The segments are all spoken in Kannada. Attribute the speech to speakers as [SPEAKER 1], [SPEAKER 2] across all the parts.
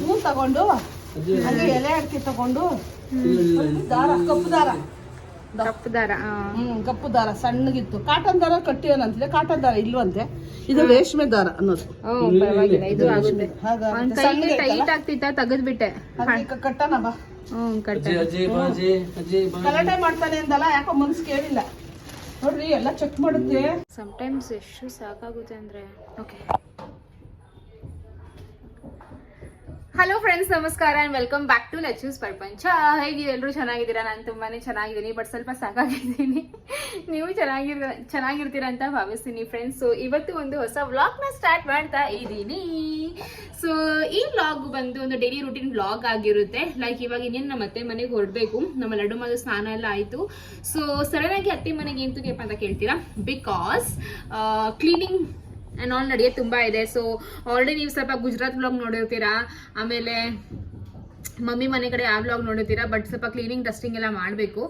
[SPEAKER 1] ಹೂ ತಗೊಂಡು ಹಂಗೆ ಎಲೆ ಅಡಿಕೆ ತಗೊಂಡು ದಾರ ಕಪ್ಪು ದಾರ.
[SPEAKER 2] ಕಪ್ಪು ದಾರ
[SPEAKER 1] ಹ್ಮ್ ಕಪ್ಪು ದಾರ ಸಣ್ಣಗಿತ್ತು. ಕಾಟನ್ ದಾರ ಕಟ್ಟಿಯೋನಂತಿದೆ ಕಾಟನ್ ದಾರ ಇಲ್ವಂತೆ? ಇದು ರೇಷ್ಮೆ ದಾರ ಅನ್ನೋದು.
[SPEAKER 2] ಇದು ಆಗುತ್ತೆ. ಟೈಟ್ ಆಗ್ತಿತ್ತ ತೆಗೆದ್ಬಿಟ್ಟೆ.
[SPEAKER 1] ಅದಕ್ಕೆ ಕಟ್ಟಣ ಬಾ.
[SPEAKER 2] ಹ್ಮ್ ಕಟ್ಟ
[SPEAKER 1] ಗಲಾಟೆ ಮಾಡ್ತಾನೆ ಅಂದಲ್ಲ ಯಾಕೋ ಮನ್ಸು ಕೇಳಿಲ್ಲ. ನೋಡ್ರಿ ಎಲ್ಲ ಚೆಕ್ ಮಾಡುತ್ತೆ.
[SPEAKER 2] ಸಮಟೈಮ್ಸ್ ಎಷ್ಟು ಸಾಕಾಗುತ್ತೆ ಅಂದ್ರೆ ಓಕೆ ಹಲೋ ಫ್ರೆಂಡ್ಸ್ ನಮಸ್ಕಾರ ಅಂಡ್ ವೆಲ್ಕಮ್ ಬ್ಯಾಕ್ ಟು ಲಚ್ಯೂಸ್ ಪ್ರಪಂಚ ಹೇಗಿದೆ ಎಲ್ಲರೂ ಚೆನ್ನಾಗಿದ್ದೀರಾ? ನಾನು ತುಂಬಾ ಚೆನ್ನಾಗಿದ್ದೀನಿ ಬಟ್ ಸ್ವಲ್ಪ ಸಾಕಾಗಿದ್ದೀನಿ. ನೀವು ಚೆನ್ನಾಗಿರ, ಚೆನ್ನಾಗಿರ್ತೀರ ಅಂತ ಭಾವಿಸ್ತೀನಿ ಫ್ರೆಂಡ್ಸ್ ಸೊ ಇವತ್ತು ಒಂದು ಹೊಸ ವ್ಲಾಗ್ನ ಸ್ಟಾರ್ಟ್ ಮಾಡ್ತಾ ಇದ್ದೀನಿ. ಸೊ ಈ ವ್ಲಾಗ್ ಬಂದು ಒಂದು ಡೈಲಿ ರೂಟೀನ್ ವ್ಲಾಗ್ ಆಗಿರುತ್ತೆ. ಲೈಕ್ ಇವಾಗ ಇನ್ನೇನು ನಮ್ಮ ಅತ್ತೆ ಮನೆಗೆ ಹೊರಡಬೇಕು. ನಮ್ಮ ಲಡ್ಡು ಮಗ ಸ್ನಾನ ಎಲ್ಲ ಆಯಿತು. ಸೊ ಸಡನ್ ಆಗಿ ಅತ್ತೆ ಮನೆಗೆ ಎಂತಕ್ಕೆ ಅಂತ ಕೇಳ್ತೀರಾ? ಬಿಕಾಸ್ ಕ್ಲೀನಿಂಗ್ ಆ್ಯಂಡ್ ಆಲ್ ನಡೆಯೋದು ತುಂಬ ಇದೆ. ಸೊ ಆಲ್ರೆಡಿ ನೀವು ಸ್ವಲ್ಪ ಗುಜರಾತ್ ಬ್ಲಾಗ್ ನೋಡಿರ್ತೀರಾ? ಆಮೇಲೆ ಮಮ್ಮಿ ಮನೆ ಕಡೆ ಆ ಬ್ಲಾಗ್ ನೋಡಿರ್ತೀರಾ ಬಟ್ ಸ್ವಲ್ಪ ಕ್ಲೀನಿಂಗ್ ಡಸ್ಟಿಂಗ್ ಎಲ್ಲ ಮಾಡಬೇಕು.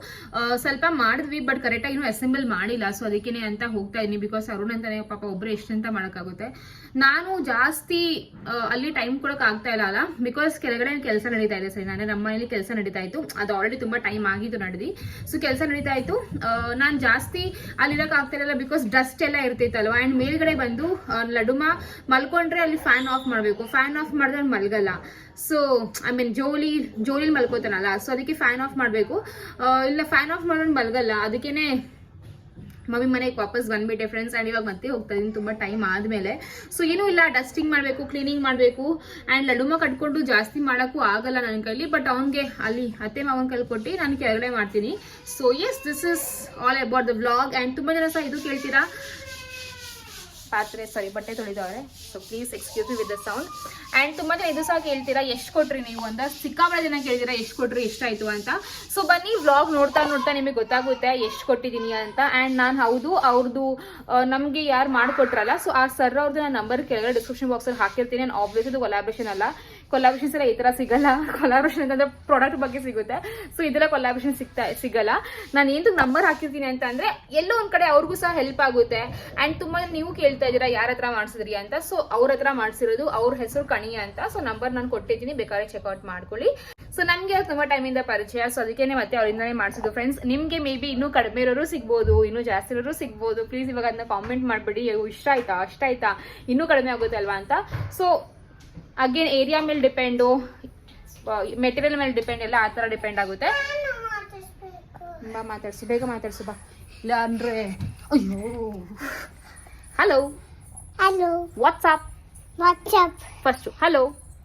[SPEAKER 2] ಸ್ವಲ್ಪ ಮಾಡಿದ್ವಿ ಬಟ್ ಕರೆಕ್ಟಾಗಿ ಇನ್ನೂ ಅಸೆಂಬಲ್ ಮಾಡಿಲ್ಲ ಸೊ ಅದಕ್ಕೇನೆ ಅಂತ ಹೋಗ್ತಾ ಇದ್ದೀನಿ ಬಿಕಾಸ್ ಅರುಣ್ ಅಂತಾನೆ ಪಾಪ ಒಬ್ಬರು ಎಷ್ಟಂತ ಮಾಡೋಕ್ಕಾಗುತ್ತೆ. ನಾನು ಜಾಸ್ತಿ ಅಲ್ಲಿ ಟೈಮ್ ಕೊಡೋಕೆ ಆಗ್ತಾ ಇಲ್ಲ ಅಲ್ಲ ಬಿಕಾಸ್ ಕೆಳಗಡೆ ಕೆಲಸ ನಡೀತಾ ಇದೆ, ಸರಿ, ನಾನೇ ನಮ್ಮ ಮನೇಲಿ ಕೆಲಸ ನಡೀತಾ ಇತ್ತು, ಅದು ಆಲ್ರೆಡಿ ತುಂಬ ಟೈಮ್ ಆಗಿತ್ತು ನಡೆದಿ. ಸೊ ಕೆಲಸ ನಡೀತಾ ಇತ್ತು ನಾನು ಜಾಸ್ತಿ ಅಲ್ಲಿರೋಕ್ಕಾಗ್ತಾ ಆಗ್ತಾ ಇರಲಿಲ್ಲ ಬಿಕಾಸ್ ಡಸ್ಟ್ ಎಲ್ಲ ಇರ್ತಿತ್ತಲ್ವ ಆ್ಯಂಡ್ ಮೇಲ್ಗಡೆ ಬಂದು ಲಡುಮ ಮಲ್ಕೊಂಡ್ರೆ ಅಲ್ಲಿ ಫ್ಯಾನ್ ಆಫ್ ಮಾಡಬೇಕು. ಫ್ಯಾನ್ ಆಫ್ ಮಾಡಿದ್ರೆ ಮಲ್ಗಲ್ಲ. ಸೊ ಐ ಮೀನ್ ಜೋಲಿ, ಜೋಲಿಲಿ ಮಲ್ಕೋತಾನಲ್ಲ ಸೊ ಅದಕ್ಕೆ ಫ್ಯಾನ್ ಆಫ್ ಮಾಡಬೇಕು. ಇಲ್ಲ ಫ್ಯಾನ್ ಆಫ್ ಮಾಡೋಣ ಮಲ್ಗಲ್ಲ, ಅದಕ್ಕೇನೆ ಮಮ್ಮಿ ಮನೆಗೆ ವಾಪಸ್ ಬಂದ್ಬಿಟ್ಟೆ ಫ್ರೆಂಡ್ಸ್ ಆ್ಯಂಡ್ ಇವಾಗ ಮತ್ತೆ ಹೋಗ್ತಾ ಇದ್ದೀನಿ ತುಂಬ ಟೈಮ್ ಆದಮೇಲೆ. ಸೊ ಏನೂ ಇಲ್ಲ ಡಸ್ಟಿಂಗ್ ಮಾಡಬೇಕು ಕ್ಲೀನಿಂಗ್ ಮಾಡಬೇಕು. ಆ್ಯಂಡ್ ಲಡುಮ ಕಟ್ಕೊಂಡು ಜಾಸ್ತಿ ಮಾಡೋಕ್ಕೂ ಆಗಲ್ಲ ನನ್ನ ಕೈಲಿ ಬಟ್ ಅವನಿಗೆ, ಅಲ್ಲಿ ಅತ್ತೆ ಮಾವನ ಕೈಲಿ ಕೊಟ್ಟು ನಾನು ಕೆಳಗಡೆ ಮಾಡ್ತೀನಿ. So yes this is all about the vlog and ತುಂಬ ಜನ ಸಹ ಇದು ಕೇಳ್ತೀರಾ ಪಾತ್ರೆ ಸಾರಿ ಬಟ್ಟೆ ತೊಳಿದವ್ರೆ. So please excuse with the sound and ತುಂಬ ಜನ ಇದು ಸಹ ಕೇಳ್ತೀರಾ, ಎಷ್ಟು ಕೊಟ್ರಿ ನೀವು ಅಂತ? ಸಿಕ್ಕಾಬಳೆ ಜನ ಕೇಳ್ತೀರಾ ಎಷ್ಟು ಕೊಟ್ರಿ ಆಯ್ತು ಅಂತ? ಸೊ ಬನ್ನಿ ವ್ಲಾಗ್ ನೋಡ್ತಾ ನೋಡ್ತಾ ನಿಮಗೆ ಗೊತ್ತಾಗುತ್ತೆ ಎಷ್ಟು ಕೊಟ್ಟಿದ್ದೀನಿ ಅಂತ. ಆ್ಯಂಡ್ ನಾನು ಹೌದು ಅವ್ರದ್ದು ನಮಗೆ ಯಾರು ಮಾಡಿಕೊಟ್ರಲ್ಲ ಸೊ ಆ ಸರ್ ಅವ್ರದ್ದು ನಾನು ನಂಬರ್ ಕೆಳಗಡೆ ಡಿಸ್ಕ್ರಿಪ್ಷನ್ ಬಾಕ್ಸಲ್ಲಿ ಹಾಕಿರ್ತೀನಿ. ಆಬ್ವಿಯಸ್ ಇದು ಕೊಲಾಬ್ರೇಷನ್ ಅಲ್ಲ. ಕೊಲಾಬ್ರೇಷನ್ಸ್ ಎಲ್ಲ ಈ ಥರ ಸಿಗಲ್ಲ. ಕೊಲಾಬ್ರೇಷನ್ ಅಂತಂದ್ರೆ ಪ್ರಾಡಕ್ಟ್ ಬಗ್ಗೆ ಸಿಗುತ್ತೆ. ಸೊ ಇದೆಲ್ಲ ಕೊಲಾಬ್ರೇಷನ್ ಸಿಗ್ತಾ, ಸಿಗಲ್ಲ. ನಾನು ಏನು ನಂಬರ್ ಹಾಕಿರ್ತೀನಿ ಅಂತ ಅಂದ್ರೆ ಎಲ್ಲೋ ಒಂದ್ ಕಡೆ ಅವ್ರಿಗೂ ಸಹ ಹೆಲ್ಪ್ ಆಗುತ್ತೆ. ಅಂಡ್ ತುಂಬಾ ನೀವು ಕೇಳ್ತಾ ಇದ್ದೀರಾ, ಯಾರ ಹತ್ರ ಮಾಡಿಸಿದ್ರಿ ಅಂತ. ಸೊ ಅವ್ರ ಹತ್ರ ಮಾಡಿಸಿರೋದು, ಅವ್ರ ಹೆಸರು ಕಣಿ ಅಂತ. ಸೊ ನಂಬರ್ ನಾನು ಕೊಟ್ಟಿದ್ದೀನಿ ಬೇಕಾದ್ರೆ ಚೆಕ್ಔಟ್ ಮಾಡ್ಕೊಳ್ಳಿ. ಸೊ ನಮಗೆ ತುಂಬಾ ಟೈಮಿಂದ ಪರಿಚಯ. ಸೊ ಅದಕ್ಕೆ ಮತ್ತೆ ಅವರಿಂದನೇ ಮಾಡಿಸಿದ್ದು ಫ್ರೆಂಡ್ಸ್ ನಿಮಗೆ ಮೇ ಬಿ ಇನ್ನೂ ಕಡಿಮೆ ಇರೋರು ಸಿಗ್ಬೋದು, ಇನ್ನೂ ಜಾಸ್ತಿ ಇರೋರು ಸಿಗ್ಬೋದು. ಪ್ಲೀಸ್ ಇವಾಗ ಅದನ್ನ ಕಾಮೆಂಟ್ ಮಾಡ್ಬಿಡಿ. ಇಷ್ಟ ಆಯ್ತಾ ಅಷ್ಟ ಆಯ್ತಾ ಇನ್ನೂ ಕಡಿಮೆ ಆಗುತ್ತೆ ಅಲ್ವಾ ಅಂತ. ಸೊ ಅಗೇನ್ ಏರಿಯಾ ಮೇಲೆ ಡಿಪೆಂಡು ಮೆಟೀರಿಯಲ್ ಮೇಲೆ ಡಿಪೆಂಡ್ ಎಲ್ಲ ಆ ಥರ ಡಿಪೆಂಡ್ ಆಗುತ್ತೆ. ಬಾ ಮಾತಾಡ್ಸಿ ಬೇಗ ಮಾತಾಡ್ಸು ಬಾ.
[SPEAKER 1] ಇಲ್ಲ ಅಂದ್ರೆ ಅಯ್ಯೋ.
[SPEAKER 2] Hello
[SPEAKER 3] hello what's up
[SPEAKER 2] what's up
[SPEAKER 3] first hello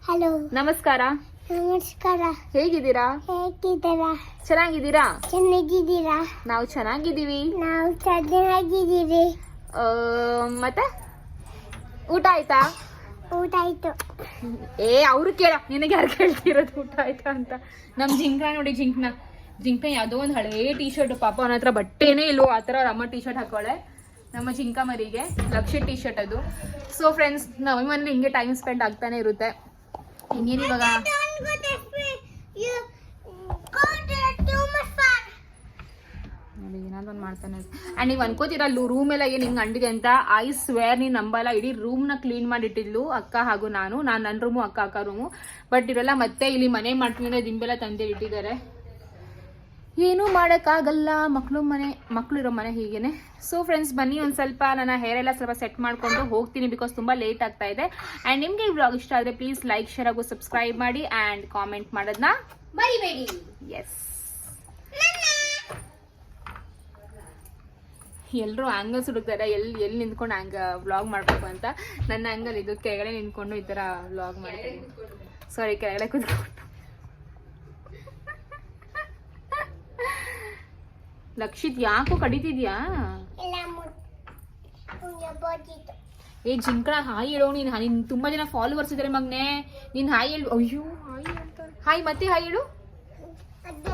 [SPEAKER 3] hello
[SPEAKER 2] ನಮಸ್ಕಾರ.
[SPEAKER 3] ನಮಸ್ಕಾರ.
[SPEAKER 2] ಹೇಗಿದ್ದೀರಾ?
[SPEAKER 3] ಹೇಗಿದ್ದೀರಾ?
[SPEAKER 2] ಚೆನ್ನಾಗಿದ್ದೀರಾ?
[SPEAKER 3] ಚೆನ್ನಾಗಿದ್ದೀರಾ?
[SPEAKER 2] ನಾವು ಚೆನ್ನಾಗಿದ್ದೀವಿ.
[SPEAKER 3] ನಾವು
[SPEAKER 2] ಚೆನ್ನಾಗಿದ್ದೀವಿ. ಮತ್ತೆ? ಊಟ ಆಯ್ತಾ?
[SPEAKER 3] ಊಟ ಆಯ್ತು.
[SPEAKER 2] ಏ, ಅವ್ರು ಕೇಳ, ನಿನಗೆ ಯಾರು ಕೇಳ್ತಿರೋದು ಊಟ ಆಯ್ತಾ ಅಂತ? ನಮ್ ಜಿಂಕ ನೋಡಿ, ಜಿಂಕ್ನ ಜಿಂಕ ಯಾವ್ದೋ ಒಂದು ಹಳೇ ಟಿ ಶರ್ಟ್ ಪಾಪ ಅವನ ಹತ್ರ ಬಟ್ಟೆನೇ ಇಲ್ವೋ, ಆ ಥರ ಅಮ್ಮ ಟಿ ಶರ್ಟ್ ಹಾಕೊಳ್ಳೆ ನಮ್ಮ ಜಿಂಕ ಮರಿಗೆ, ಲಕ್ಷ ಟಿ ಶರ್ಟ್ ಅದು. ಸೊ ಫ್ರೆಂಡ್ಸ್ ನಮ್ಮ ಮನೇಲಿ ಹಿಂಗೆ ಟೈಮ್ ಸ್ಪೆಂಡ್ ಆಗ್ತಾನೆ ಇರುತ್ತೆ. ಇನ್ನೇನು ಇವಾಗ? ನೋಡಿ ಏನಾದ್ರು ಒಂದು ಮಾಡ್ತಾನೆ ಆ್ಯಂಡ್ ನೀವು ಅನ್ಕೋತೀರ ರೂಮ್ ಎಲ್ಲ ಏನು ಹಿಂಗೆ ಅಂಡಿದೆ ಅಂತ? ಐ ಸ್ವೇರ್ ನೀನು ನಂಬಲ್ಲ ಇಡೀ ರೂಮ್ನ ಕ್ಲೀನ್ ಮಾಡಿಟ್ಟಿದ್ಲು ಅಕ್ಕ ಹಾಗೂ ನಾನು. ನಾನು ನನ್ನ ರೂಮು ಅಕ್ಕ ಅಕ್ಕ ರೂಮು ಬಟ್ ಇವೆಲ್ಲ ಮತ್ತೆ ಇಲ್ಲಿ ಮನೆ ಮಾಡ್ತೀನಿ ದಿಂಬೆಲ್ಲ ತಂದೆ ಇಟ್ಟಿದ್ದಾರೆ. ಏನೂ ಮಾಡೋಕ್ಕಾಗಲ್ಲ ಮಕ್ಕಳು ಮನೆ ಮಕ್ಕಳು ಇರೋ ಮನೆ ಹೀಗೇನೆ. ಸೊ ಫ್ರೆಂಡ್ಸ್ ಬನ್ನಿ ಒಂದು ಸ್ವಲ್ಪ ನನ್ನ ಹೇರ್ ಎಲ್ಲ ಸ್ವಲ್ಪ ಸೆಟ್ ಮಾಡಿಕೊಂಡು ಹೋಗ್ತೀನಿ ಬಿಕಾಸ್ ತುಂಬ ಲೇಟ್ ಆಗ್ತಾ ಇದೆ. ಆ್ಯಂಡ್ ನಿಮಗೆ ಈ ಬ್ಲಾಗ್ ಇಷ್ಟ ಆದರೆ ಪ್ಲೀಸ್ ಲೈಕ್ ಶೇರ್ ಆಗು ಸಬ್ಸ್ಕ್ರೈಬ್ ಮಾಡಿ ಆ್ಯಂಡ್ ಕಾಮೆಂಟ್ ಮಾಡೋದನ್ನ ಮರಿಬೇಡಿ. ಎಸ್ ಎಲ್ಲರೂ ಆ್ಯಂಗಲ್ಸ್ ಹುಡುಕ್ತಾರೆ ಎಲ್ಲಿ ಎಲ್ಲಿ ನಿಂತ್ಕೊಂಡು ಹಂಗ ವ್ಲಾಗ್ ಮಾಡಬೇಕು ಅಂತ. ನನ್ನ ಆ್ಯಂಗಲ್ ಇದು ಕೆಳಗಡೆ ನಿಂತ್ಕೊಂಡು ಈ ಥರ ವ್ಲಾಗ್ ಮಾಡ್ತೀನಿ. ಸಾರಿ ಕೆಳಗಡೆ ಕುತ್ಕೊಂಡು. ಲಕ್ಷಿತ್ ಯಾಕೋ ಕಡಿತಿದ್ಯಾ? ಏ ಜಿಂಕಣ ಹಾಯ್ ಹೇಳೋ ನೀನು ನಿನ್ ತುಂಬಾ ಜನ ಫಾಲೋವರ್ಸ್ ಇದ್ದಾರೆ ಮಗ್ನೆ. ನೀನ್ ಹಾಯ್ ಹೇಳು. ಅಯ್ಯೋ ಹಾಯ್ ಮತ್ತೆ ಹಾಯ್ ಹೇಳು.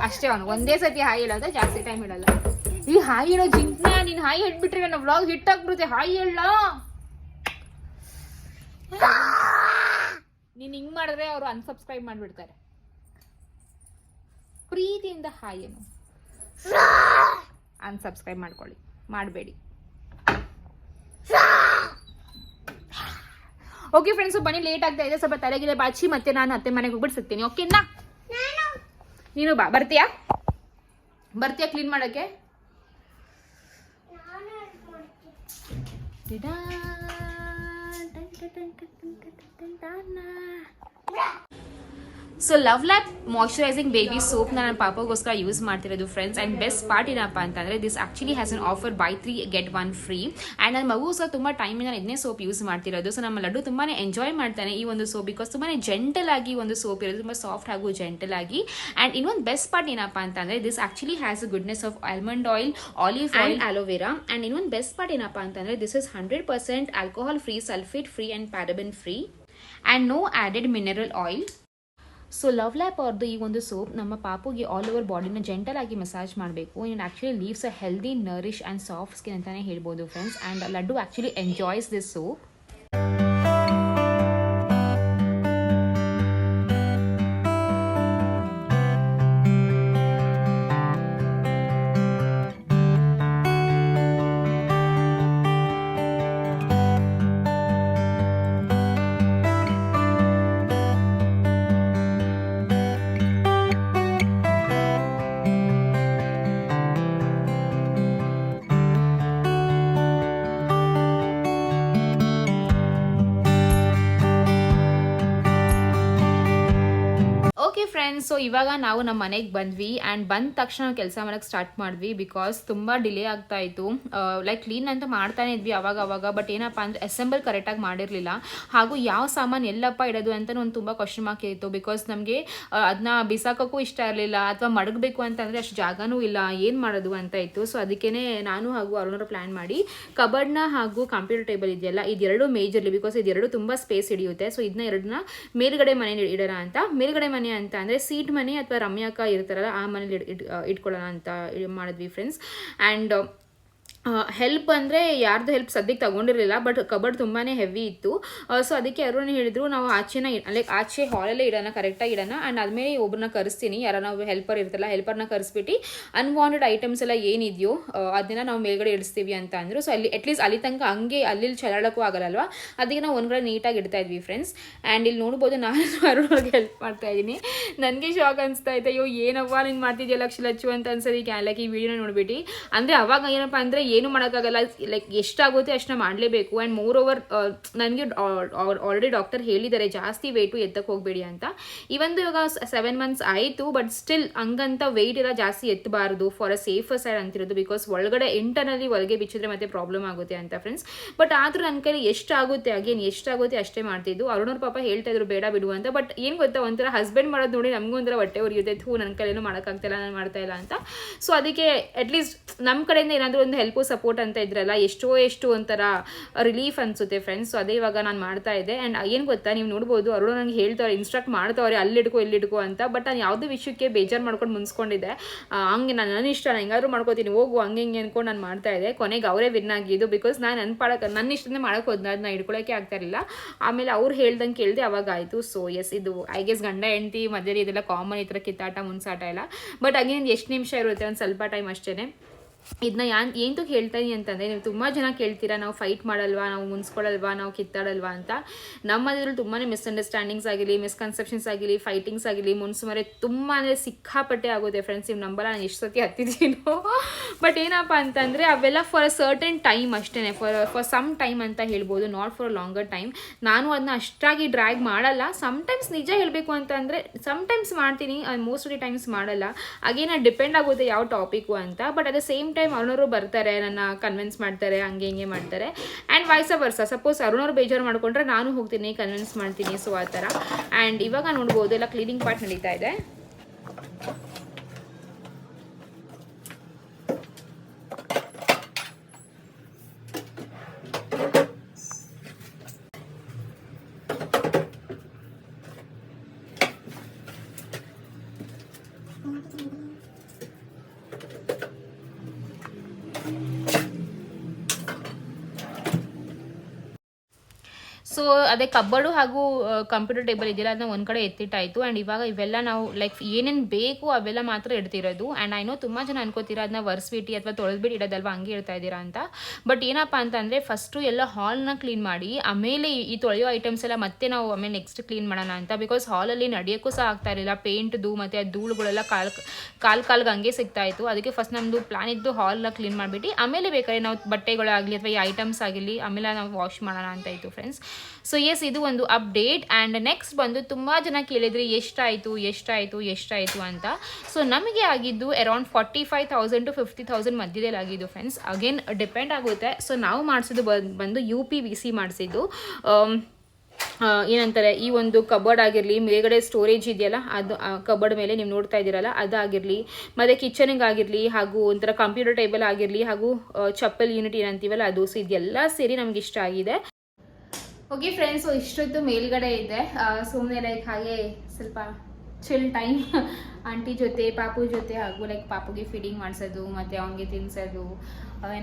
[SPEAKER 2] ಅಷ್ಟೇ ಅವನು ಒಂದೇ ಸತಿ ಹಾಯ್ ಹೇಳೋದ ಜಾಸ್ತಿ ಟೈಮ್ ಹೇಳಲ್ಲ ಈ ಹಾಯ್ ಹೇಳೋ ಜಿಂಕ್ನ ನೀನ್ ಹಾಯಿ ಹೇಳ್ಬಿಟ್ರೆ ನನ್ನ ವ್ಲಾಗ್ ಹಿಟ್ ಆಗ್ಬಿಡುತ್ತೆ ಹಾಯಿ ಹೇಳ. ನೀನ್ ಹಿಂಗ್ ಮಾಡಿದ್ರೆ ಅವರು ಅನ್ಸಬ್ಸ್ಕ್ರೈಬ್ ಮಾಡ್ಬಿಡ್ತಾರೆ. ಪ್ರೀತಿಯಿಂದ ಏನು? ಅನ್ಸಬ್ಸ್ಕ್ರೈಬ್ ಮಾಡ್ಕೊಳ್ಳಿ, ಮಾಡಬೇಡಿ. ಓಕೆ ಫ್ರೆಂಡ್ಸ್ ಬನ್ನಿ ಲೇಟ್ ಆಗ್ತಾ ಇದೆ, ಸ್ವಲ್ಪ ತಲೆಗಿಲೆ ಬಾಚಿ ಮತ್ತೆ ನಾನು ಅತ್ತೆ ಮನೆಗೆ ಹೋಗ್ಬಿಟ್ಟು ಓಕೆನಾ ನೀನು ಬಾ, ಬರ್ತೀಯಾ? ಬರ್ತೀಯಾ ಕ್ಲೀನ್ ಮಾಡಕ್ಕೆ? Dadah. Tanah. So LuvLap moisturising baby soap ನನ್ನ ಪಾಪಗೋಸ್ಕರ ಯೂಸ್ ಮಾಡ್ತಿರೋದು ಫ್ರೆಂಡ್ಸ್ ಆ್ಯಂಡ್ ಬೆಸ್ಟ್ ಪಾರ್ಟ್ ಏನಪ್ಪ ಅಂತಂದ್ರೆ this actually has an offer buy three get one free and ನನ್ನ ಮಗು ಸಹ ತುಂಬ ಟೈಮಿಂದ ನಾನು ಇದನ್ನೇ ಸೋಪ್ ಯೂಸ್ ಮಾಡ್ತಿರೋದು ಸೊ ನಮ್ಮ ಲಡ್ಡು ತುಂಬಾ ಎಂಜಾಯ್ ಮಾಡ್ತಾನೆ ಈ ಒಂದು ಸೋಪ್ ಬಿಕಾಸ್ ತುಂಬಾ ಜೆಂಟಲ್ ಆಗಿ ಒಂದು ಸೋಪ್ ಇರೋದು ತುಂಬ ಸಾಫ್ಟ್ ಹಾಗೂ ಜೆಂಟಲ್ ಆಗಿ ಆ್ಯಂಡ್ ಇನ್ನೊಂದು ಬೆಸ್ಟ್ ಪಾರ್ಟ್ ಏನಪ್ಪ ಅಂತಂದ್ರೆ this actually has a goodness of almond oil olive oil aloe vera and ಇನ್ನೊಂದು ಬೆಸ್ಟ್ ಪಾರ್ಟ್ ಏನಪ್ಪ ಅಂತಂದ್ರೆ this is hundred percent alcohol free sulphate free and paraben free and no added mineral oil so LuvLap ಅವ್ರದ್ದು ಈ ಒಂದು ಸೋಪ್ ನಮ್ಮ ಪಾಪುಗೆ ಆಲ್ ಓವರ್ ಬಾಡಿನ ಜೆಂಟಲ್ ಆಗಿ ಮಸಾಜ್ ಮಾಡಬೇಕು. And actually leaves a healthy nourish and soft skin ಅಂತಲೇ ಹೇಳ್ಬೋದು friends and Laddu actually enjoys this soap friends so ಇವಾಗ ನಾವು ನಮ್ಮ ಮನೆಗೆ ಬಂದ್ವಿ ಆ್ಯಂಡ್ ಬಂದ ತಕ್ಷಣ ಕೆಲಸ ಮಾಡೋಕ್ಕೆ ಸ್ಟಾರ್ಟ್ ಮಾಡಿದ್ವಿ ಬಿಕಾಸ್ ತುಂಬ ಡಿಲೇ ಆಗ್ತಾ ಇತ್ತು. ಲೈಕ್ ಕ್ಲೀನ್ ಅಂತ ಮಾಡ್ತಾನೆ ಇದ್ವಿ ಅವಾಗ ಅವಾಗ ಬಟ್ ಏನಪ್ಪ ಅಂದರೆ ಅಸೆಂಬಲ್ ಕರೆಕ್ಟಾಗಿ ಮಾಡಿರಲಿಲ್ಲ. ಹಾಗೂ ಯಾವ ಸಾಮಾನು ಎಲ್ಲಪ್ಪ ಇಡೋದು ಅಂತ ಒಂದು ತುಂಬ ಕ್ವಶನ್ ಮಾರ್ಕ್ ಇತ್ತು ಬಿಕಾಸ್ ನಮಗೆ ಅದನ್ನ ಬಿಸಾಕೋಕ್ಕೂ ಇಷ್ಟ ಇರಲಿಲ್ಲ ಅಥವಾ ಮಡಗಬೇಕು ಅಂತಂದರೆ ಅಷ್ಟು ಜಾಗನೂ ಇಲ್ಲ, ಏನು ಮಾಡೋದು ಅಂತ ಇತ್ತು. ಸೊ ಅದಕ್ಕೇ ನಾನು ಹಾಗೂ ಅರುಣರು ಪ್ಲ್ಯಾನ್ ಮಾಡಿ ಕಬರ್ಡ್ನ ಹಾಗೂ ಕಂಪ್ಯೂಟರ್ ಟೇಬಲ್ ಇದೆಯಲ್ಲ, ಇದೆರಡು ಮೇಜರ್ಲಿ ಬಿಕಾಸ್ ಇದೆರಡು ತುಂಬ ಸ್ಪೇಸ್ ಹಿಡಿಯುತ್ತೆ. ಸೊ ಇದನ್ನ ಎರಡನ್ನ ಮೇಲ್ಗಡೆ ಮನೆ ಇಡೋಣ ಅಂತ. ಮೇಲ್ಗಡೆ ಮನೆ ಅಂತ ಅಂದರೆ ಸೀಟ್ ಮನೆ ಅಥವಾ ರಮ್ಯಾಕ ಇರ್ತಾರಲ್ಲ ಆ ಮನೇಲಿ ಇಟ್ಕೊಳ್ಳೋಣ ಅಂತ ಮಾಡಿದ್ವಿ ಫ್ರೆಂಡ್ಸ್ ಆ್ಯಂಡ್ ಹೆಲ್ಪ್ ಅಂದರೆ ಯಾರ್ದು ಹೆಲ್ಪ್ ಸದ್ಯಕ್ಕೆ ತಗೊಂಡಿರಲಿಲ್ಲ ಬಟ್ ಕಬಡ್ ತುಂಬಾ ಹೆವಿ ಇತ್ತು. ಸೊ ಅದಕ್ಕೆ ಅರುಣ್ ಹೇಳಿದ್ರು, ನಾವು ಆಚೆನ ಲೈಕ್ ಆಚೆ ಹಾಲಲ್ಲೇ ಇಡೋಣ ಕರೆಕ್ಟಾಗಿ ಇಡೋಣ. ಆ್ಯಂಡ್ ಆದಮೇಲೆ ಒಬ್ಬರನ್ನ ಕರೆಸ್ತೀನಿ. ಯಾರ ನಾವು ಹೆಲ್ಪರ್ ಇರ್ತಲ್ಲ ಹೆಲ್ಪರ್ನ ಕರೆಸ್ಬಿಟ್ಟು ಅನ್ವಾಂಟೆಡ್ ಐಟಮ್ಸ್ ಎಲ್ಲ ಏನಿದೆಯೋ ಅದನ್ನ ನಾವು ಮೇಲ್ಗಡೆ ಇಡಿಸ್ತೀವಿ ಅಂತ ಅಂದರು. ಸೊ ಅಲ್ಲಿ ಅಟ್ಲೀಸ್ಟ್ ಅಲ್ಲಿ ತನಕ ಹಂಗೆ ಅಲ್ಲಿ ಚಲಾಡೋಕ್ಕೂ ಆಗಲ್ಲವ ಅದಕ್ಕೆ ನಾವು ಒಂದ್ಗಡೆ ನೀಟಾಗಿ ಇಡ್ತಾ ಇದ್ವಿ ಫ್ರೆಂಡ್ಸ್ ಆ್ಯಂಡ್ ಇಲ್ಲಿ ನೋಡ್ಬೋದು ನಾನು ಅರುಣ್ಗೆ ಹೆಲ್ಪ್ ಮಾಡ್ತಾ ಇದ್ದೀನಿ. ನನಗೆ ಶಾಕ್ ಅನಿಸ್ತಾ ಇದೆ ಅಯ್ಯೋ, ಏನವ್ವ ನೀನು ಮಾಡ್ತಿದ್ಯಾ ಲಕ್ಷ ಲಚ್ಚು ಅಂತ ಅನ್ಸೋದು ಈ ಲೈಕ್ ಈ ವಿಡಿಯೋನ ನೋಡ್ಬಿಟ್ಟು. ಅಂದರೆ ಅವಾಗ ಏನಪ್ಪ ಅಂದರೆ ಏನು ಮಾಡೋಕ್ಕಾಗಲ್ಲ. ಲೈಕ್ ಎಷ್ಟಾಗುತ್ತೆ ಅಷ್ಟನ್ನ ಮಾಡಲೇಬೇಕು. ಆ್ಯಂಡ್ ಮೋರ್ ಓವರ್ ನನಗೆ ಆಲ್ರೆಡಿ ಡಾಕ್ಟರ್ ಹೇಳಿದ್ದಾರೆ, ಜಾಸ್ತಿ ವೆಯ್ಟು ಎತ್ತಕ್ಕೆ ಹೋಗಬೇಡಿ ಅಂತ. ಇವಂದು ಇವಾಗ ಸೆವೆನ್ ಮಂತ್ಸ್ ಆಯಿತು ಬಟ್ ಸ್ಟಿಲ್ ಹಂಗಂತ ವೆಯ್ಟ್ ಎಲ್ಲ ಜಾಸ್ತಿ ಎತ್ತಬಾರ್ದು ಫಾರ್ ಅ ಸೇಫರ್ ಸೈಡ್ ಅಂತಿರೋದು ಬಿಕಾಸ್ ಒಳಗಡೆ ಇಂಟರ್ನಲ್ಲಿ ಒಳಗೆ ಬಿಚ್ಚಿದ್ರೆ ಮತ್ತೆ ಪ್ರಾಬ್ಲಮ್ ಆಗುತ್ತೆ ಅಂತ ಫ್ರೆಂಡ್ಸ್ ಬಟ್ ಆದರೂ ನನ್ನ ಕೈಲಿ ಎಷ್ಟಾಗುತ್ತೆ, ಅಗೇನ್ ಎಷ್ಟಾಗುತ್ತೆ ಅಷ್ಟೇ ಮಾಡ್ತಿದ್ದು. ಅರುಣವ್ರ ಪಾಪ ಹೇಳ್ತಾ ಇದ್ರು, ಬೇಡ ಬಿಡು ಅಂತ. ಬಟ್ ಏನು ಗೊತ್ತಾ, ಒಂಥರ ಹಸ್ಬೆಂಡ್ ಮಾಡೋದು ನೋಡಿ ನಮಗೂ ಒಂಥರ ಹೊಟ್ಟೆ ಉರಿಯುತ್ತೆ. ಥೂ ನನ್ನ ಕೈಲೇನು ಮಾಡೋಕ್ಕಾಗ್ತಿಲ್ಲ, ನಾನು ಮಾಡ್ತಾ ಇಲ್ಲ ಅಂತ. ಸೊ ಅದಕ್ಕೆ ಅಟ್ಲೀಸ್ಟ್ ನಮ್ಮ ಕಡೆಯಿಂದ ಏನಾದರೂ ಒಂದು ಹೆಲ್ಪು ಸಪೋರ್ಟ್ ಅಂತ ಇದ್ರಲ್ಲ, ಎಷ್ಟೋ ಎಷ್ಟು ಒಂಥರ ರಿಲೀಫ್ ಅನಿಸುತ್ತೆ ಫ್ರೆಂಡ್ಸ್ ಸೊ ಅದೇ ಇವಾಗ ನಾನು ಮಾಡ್ತಾ ಇದ್ದೆ. ಆ್ಯಂಡ್ ಏನು ಗೊತ್ತಾ, ನೀವು ನೋಡ್ಬೋದು ಅವರು ನನಗೆ ಹೇಳ್ತಾವ್ರೆ ಇನ್ಸ್ಟ್ರಕ್ಟ್ ಮಾಡ್ತಾವ್ರೆ ಅಲ್ಲಿಡ್ಕೋ ಇಲ್ಲಿಡ್ಕೋ ಅಂತ. ಬಟ್ ನಾನು ಯಾವುದೇ ವಿಷಯಕ್ಕೆ ಬೇಜಾರು ಮಾಡ್ಕೊಂಡು ಮುನ್ಸ್ಕೊಂಡಿದ್ದೆ. ಹಂಗೆ ನಾನು ನನ್ನ ಇಷ್ಟ, ನಾನು ಹೆಂಗಾದ್ರು ಮಾಡ್ಕೋತೀನಿ, ಹೋಗು, ಹಂಗೆ ಹಿಂಗೆ ಅನ್ಕೊಂಡು ನಾನು ಮಾಡ್ತಾ ಇದ್ದೆ. ಕೊನೆಗೆ ಅವರೇ ವಿನ್ ಆಗಿದ್ದು ಬಿಕಾಸ್ ನಾನು ನನ್ನ ಪಾಡಕ್ಕೆ ನನ್ನ ಇಷ್ಟನೇ ಮಾಡೋಕೆ ಹೋದ್ನ ಅದನ್ನ ಹಿಡ್ಕೊಳ್ಳೋಕೆ ಆಗ್ತಾ ಇರಲಿಲ್ಲ. ಆಮೇಲೆ ಅವ್ರು ಹೇಳ್ದಂಗೆ ಕೇಳಿದೆ ಅವಾಗ ಆಯಿತು. ಸೊ ಎಸ್ ಇದು ಐ ಗೆಸ್ ಗಂಡ, ಹೆಂಡತಿ ಮಧ್ಯೆ ಇದೆಲ್ಲ ಕಾಮನ್ ಈ ಥರ ಕಿತ್ತಾಟ, ಮುನ್ಸಾಟ ಎಲ್ಲ. ಬಟ್ ಅಗೇನ್ ಎಷ್ಟು ನಿಮಿಷ ಇರುತ್ತೆ, ಒಂದು ಸ್ವಲ್ಪ ಟೈಮ್ ಅಷ್ಟೇ ಇದನ್ನ ಯಾನ್ ಏನಕ್ಕೆ ಹೇಳ್ತಾ ಇದೀನಿ ಅಂತಂದರೆ, ನೀವು ತುಂಬ ಜನ ಕೇಳ್ತೀರಾ, ನಾವು ಫೈಟ್ ಮಾಡಲ್ವಾ, ನಾವು ಮುನ್ಸ್ಕೊಳಲ್ವಾ, ನಾವು ಕಿತ್ತಾಡಲ್ವಾ ಅಂತ. ನಮ್ಮದ್ರಲ್ಲಿ ತುಂಬಾನೇ ಮಿಸ್ಅಂಡರ್ಸ್ಟ್ಯಾಂಡಿಂಗ್ಸ್ ಆಗಿರಲಿ ಮಿಸ್ಕನ್ಸೆಪ್ಷನ್ಸ್ ಆಗಿರಲಿ ಫೈಟಿಂಗ್ಸ್ ಆಗಿರಲಿ, ಮುನ್ಸುಮರೆ ತುಂಬ ಅಂದರೆ ಸಿಕ್ಕಾಪಟ್ಟೆ ಆಗುತ್ತೆ ಫ್ರೆಂಡ್ಸ್ ನೀವು ನಂಬಲ್ಲ, ನಾನು ಎಷ್ಟು ಸತಿ ಹತ್ತಿದ್ದೀನೋ ಬಟ್ ಏನಪ್ಪ ಅಂತಂದರೆ, ಅವೆಲ್ಲ ಫಾರ್ ಅ ಸರ್ಟನ್ ಟೈಮ್ ಅಷ್ಟೇ ಫಾರ್ ಫಾರ್ ಸಮ್ ಟೈಮ್ ಅಂತ ಹೇಳ್ಬೋದು ನಾಟ್ ಫಾರ್ ಲಾಂಗರ್ ಟೈಮ್ ನಾನು ಅದನ್ನ ಅಷ್ಟಾಗಿ ಡ್ರ್ಯಾಗ್ ಮಾಡಲ್ಲ. ಸಮ್ಟೈಮ್ಸ್ ನಿಜ ಹೇಳಬೇಕು ಅಂತಂದರೆ ಸಮ್ಟೈಮ್ಸ್ ಮಾಡ್ತೀನಿ ಮೋಸ್ಟ್ ಆಫ್ ದಿ ಟೈಮ್ಸ್ ಮಾಡಲ್ಲ. ಅಗೇನ್ ಡಿಪೆಂಡ್ ಆಗುತ್ತೆ ಯಾವ ಟಾಪಿಕ್ಕು ಅಂತ. But at the same time ಅರುಣವರು ಬರ್ತಾರೆ, ನನ್ನ ಕನ್ವಿನ್ಸ್ ಮಾಡ್ತಾರೆ, ಹಂಗೆ ಹಿಂಗೆ ಮಾಡ್ತಾರೆ. ಆ್ಯಂಡ್ ವೈಸ ವರ್ಸ ಸಪೋಸ್ ಅರುಣವ್ರು ಬೇಜಾರು ಮಾಡ್ಕೊಂಡ್ರೆ ನಾನು ಹೋಗ್ತೀನಿ ಕನ್ವಿನ್ಸ್ ಮಾಡ್ತೀನಿ ಸೊ ಆ ಥರ. ಆ್ಯಂಡ್ ಇವಾಗ ನೋಡ್ಬೋದು, ಎಲ್ಲ ಕ್ಲೀನಿಂಗ್ ಪಾರ್ಟ್ ನಡೀತಾ ಇದೆ. ಸೊ ಅದೇ ಕಬ್ಬಡು ಹಾಗೂ ಕಂಪ್ಯೂಟರ್ ಟೇಬಲ್ ಇದೆಯಲ್ಲ, ಅದನ್ನ ಒಂದು ಕಡೆ ಎತ್ತಿಟ್ಟಾಯಿತು. ಆ್ಯಂಡ್ ಇವಾಗ ಇವೆಲ್ಲ ನಾವು ಲೈಕ್ ಏನೇನು ಬೇಕು ಅವೆಲ್ಲ ಮಾತ್ರ ಇಡ್ತಿರೋದು ಆ್ಯಂಡ್ ಐ ನೋ ತುಂಬ ಜನ ಅನ್ಕೋತೀರ ಅದನ್ನ ವರ್ಸ್ಬಿಟ್ಟು ಅಥವಾ ತೊಳೆದ್ಬಿಟ್ಟು ಇಡೋದಲ್ವಾ, ಹಂಗೆ ಇಡ್ತಾ ಇದ್ದೀರಾ ಅಂತ. ಬಟ್ ಏನಪ್ಪ ಅಂತಂದರೆ ಫಸ್ಟು ಎಲ್ಲ ಹಾಲ್ನ ಕ್ಲೀನ್ ಮಾಡಿ, ಆಮೇಲೆ ಈ- ಈ ತೊಳೆಯೋ ಐಟಮ್ಸ್ ಎಲ್ಲ ಮತ್ತೆ ನಾವು ಆಮೇಲೆ ನೆಕ್ಸ್ಟ್ ಕ್ಲೀನ್ ಮಾಡೋಣ ಅಂತ. ಬಿಕಾಸ್ ಹಾಲಲ್ಲಿ ನಡೆಯೋಕ್ಕೂ ಸಹ ಆಗ್ತಾ ಇರಲಿಲ್ಲ. ಪೇಂಟ್ದು ಮತ್ತು ಆ ಧೂಳುಗಳೆಲ್ಲ ಕಾಲ್ ಕಾಲ್, ಕಾಲ್ಗೆ ಹಂಗೆ ಸಿಗ್ತಾ ಇತ್ತು ಅದಕ್ಕೆ ಫಸ್ಟ್ ನಮ್ಮದು ಪ್ಲಾನ್ ಇದ್ದು ಹಾಲ್ನ ಕ್ಲೀನ್ ಮಾಡಿಬಿಟ್ಟು, ಆಮೇಲೆ ಬೇಕಾದ್ರೆ ನಾವು ಬಟ್ಟೆಗಳಾಗಲಿ, ಅಥವಾ ಈ ಐಟಮ್ಸ್ ಆಗಲಿ ಆಮೇಲೆ ನಾವು ವಾಶ್ ಮಾಡೋಣ ಅಂತ ಇತ್ತು ಫ್ರೆಂಡ್ಸ್ ಸೊ ಎಸ್ ಇದು ಒಂದು ಅಪ್ಡೇಟ್ ಆ್ಯಂಡ್ ನೆಕ್ಸ್ಟ್ ಬಂದು ತುಂಬ ಜನ ಕೇಳಿದ್ರಿ ಎಷ್ಟಾಯಿತು ಎಷ್ಟಾಯಿತು ಎಷ್ಟಾಯಿತು ಅಂತ. ಸೊ ನಮಗೆ ಆಗಿದ್ದು around forty five thousand to fifty thousand ಮಧ್ಯದಲ್ಲಿ ಆಗಿದ್ದು ಫ್ರೆಂಡ್ಸ್ ಅಗೇನ್ ಡಿಪೆಂಡ್ ಆಗುತ್ತೆ. ಸೊ ನಾವು ಮಾಡಿಸಿದ್ದು ಬಂದು ಯು ಪಿ ವಿ ಸಿ ಮಾಡಿಸಿದ್ದು. ಏನಂತಾರೆ, ಈ ಒಂದು ಕಬರ್ಡ್ ಆಗಿರಲಿ, ಮೇಲ್ಗಡೆ ಸ್ಟೋರೇಜ್ ಇದೆಯಲ್ಲ, ಅದು ಕಬರ್ಡ್ ಮೇಲೆ ನೀವು ನೋಡ್ತಾ ಇದ್ದೀರಲ್ಲ, ಅದಾಗಿರಲಿ, ಮತ್ತು ಕಿಚನಿಗೆ ಆಗಿರಲಿ, ಹಾಗೂ ಒಂಥರ ಕಂಪ್ಯೂಟರ್ ಟೇಬಲ್ ಆಗಿರಲಿ, ಹಾಗೂ ಚಪ್ಪಲ್ ಯೂನಿಟ್ ಏನಂತೀವಲ್ಲ, ಅದು ಸೊ ಇದೆಲ್ಲ ಸೇರಿ ನಮ್ಗೆ ಇಷ್ಟ ಆಗಿದೆ. ಓಕೆ ಫ್ರೆಂಡ್ಸು ಇಷ್ಟೊತ್ತು ಮೇಲ್ಗಡೆ ಇದೆ. ಸುಮ್ಮನೆ ಲೈಕ್ ಹಾಗೆ ಸ್ವಲ್ಪ ಚಿಲ್ ಟೈಮ್ ಆಂಟಿ ಜೊತೆ, ಪಾಪು ಜೊತೆ ಹಾಗೂ ಲೈಕ್ ಪಾಪುಗೆ ಫೀಡಿಂಗ್ ಮಾಡಿಸೋದು, ಮತ್ತು ಅವನಿಗೆ ತಿನ್ನಿಸೋದು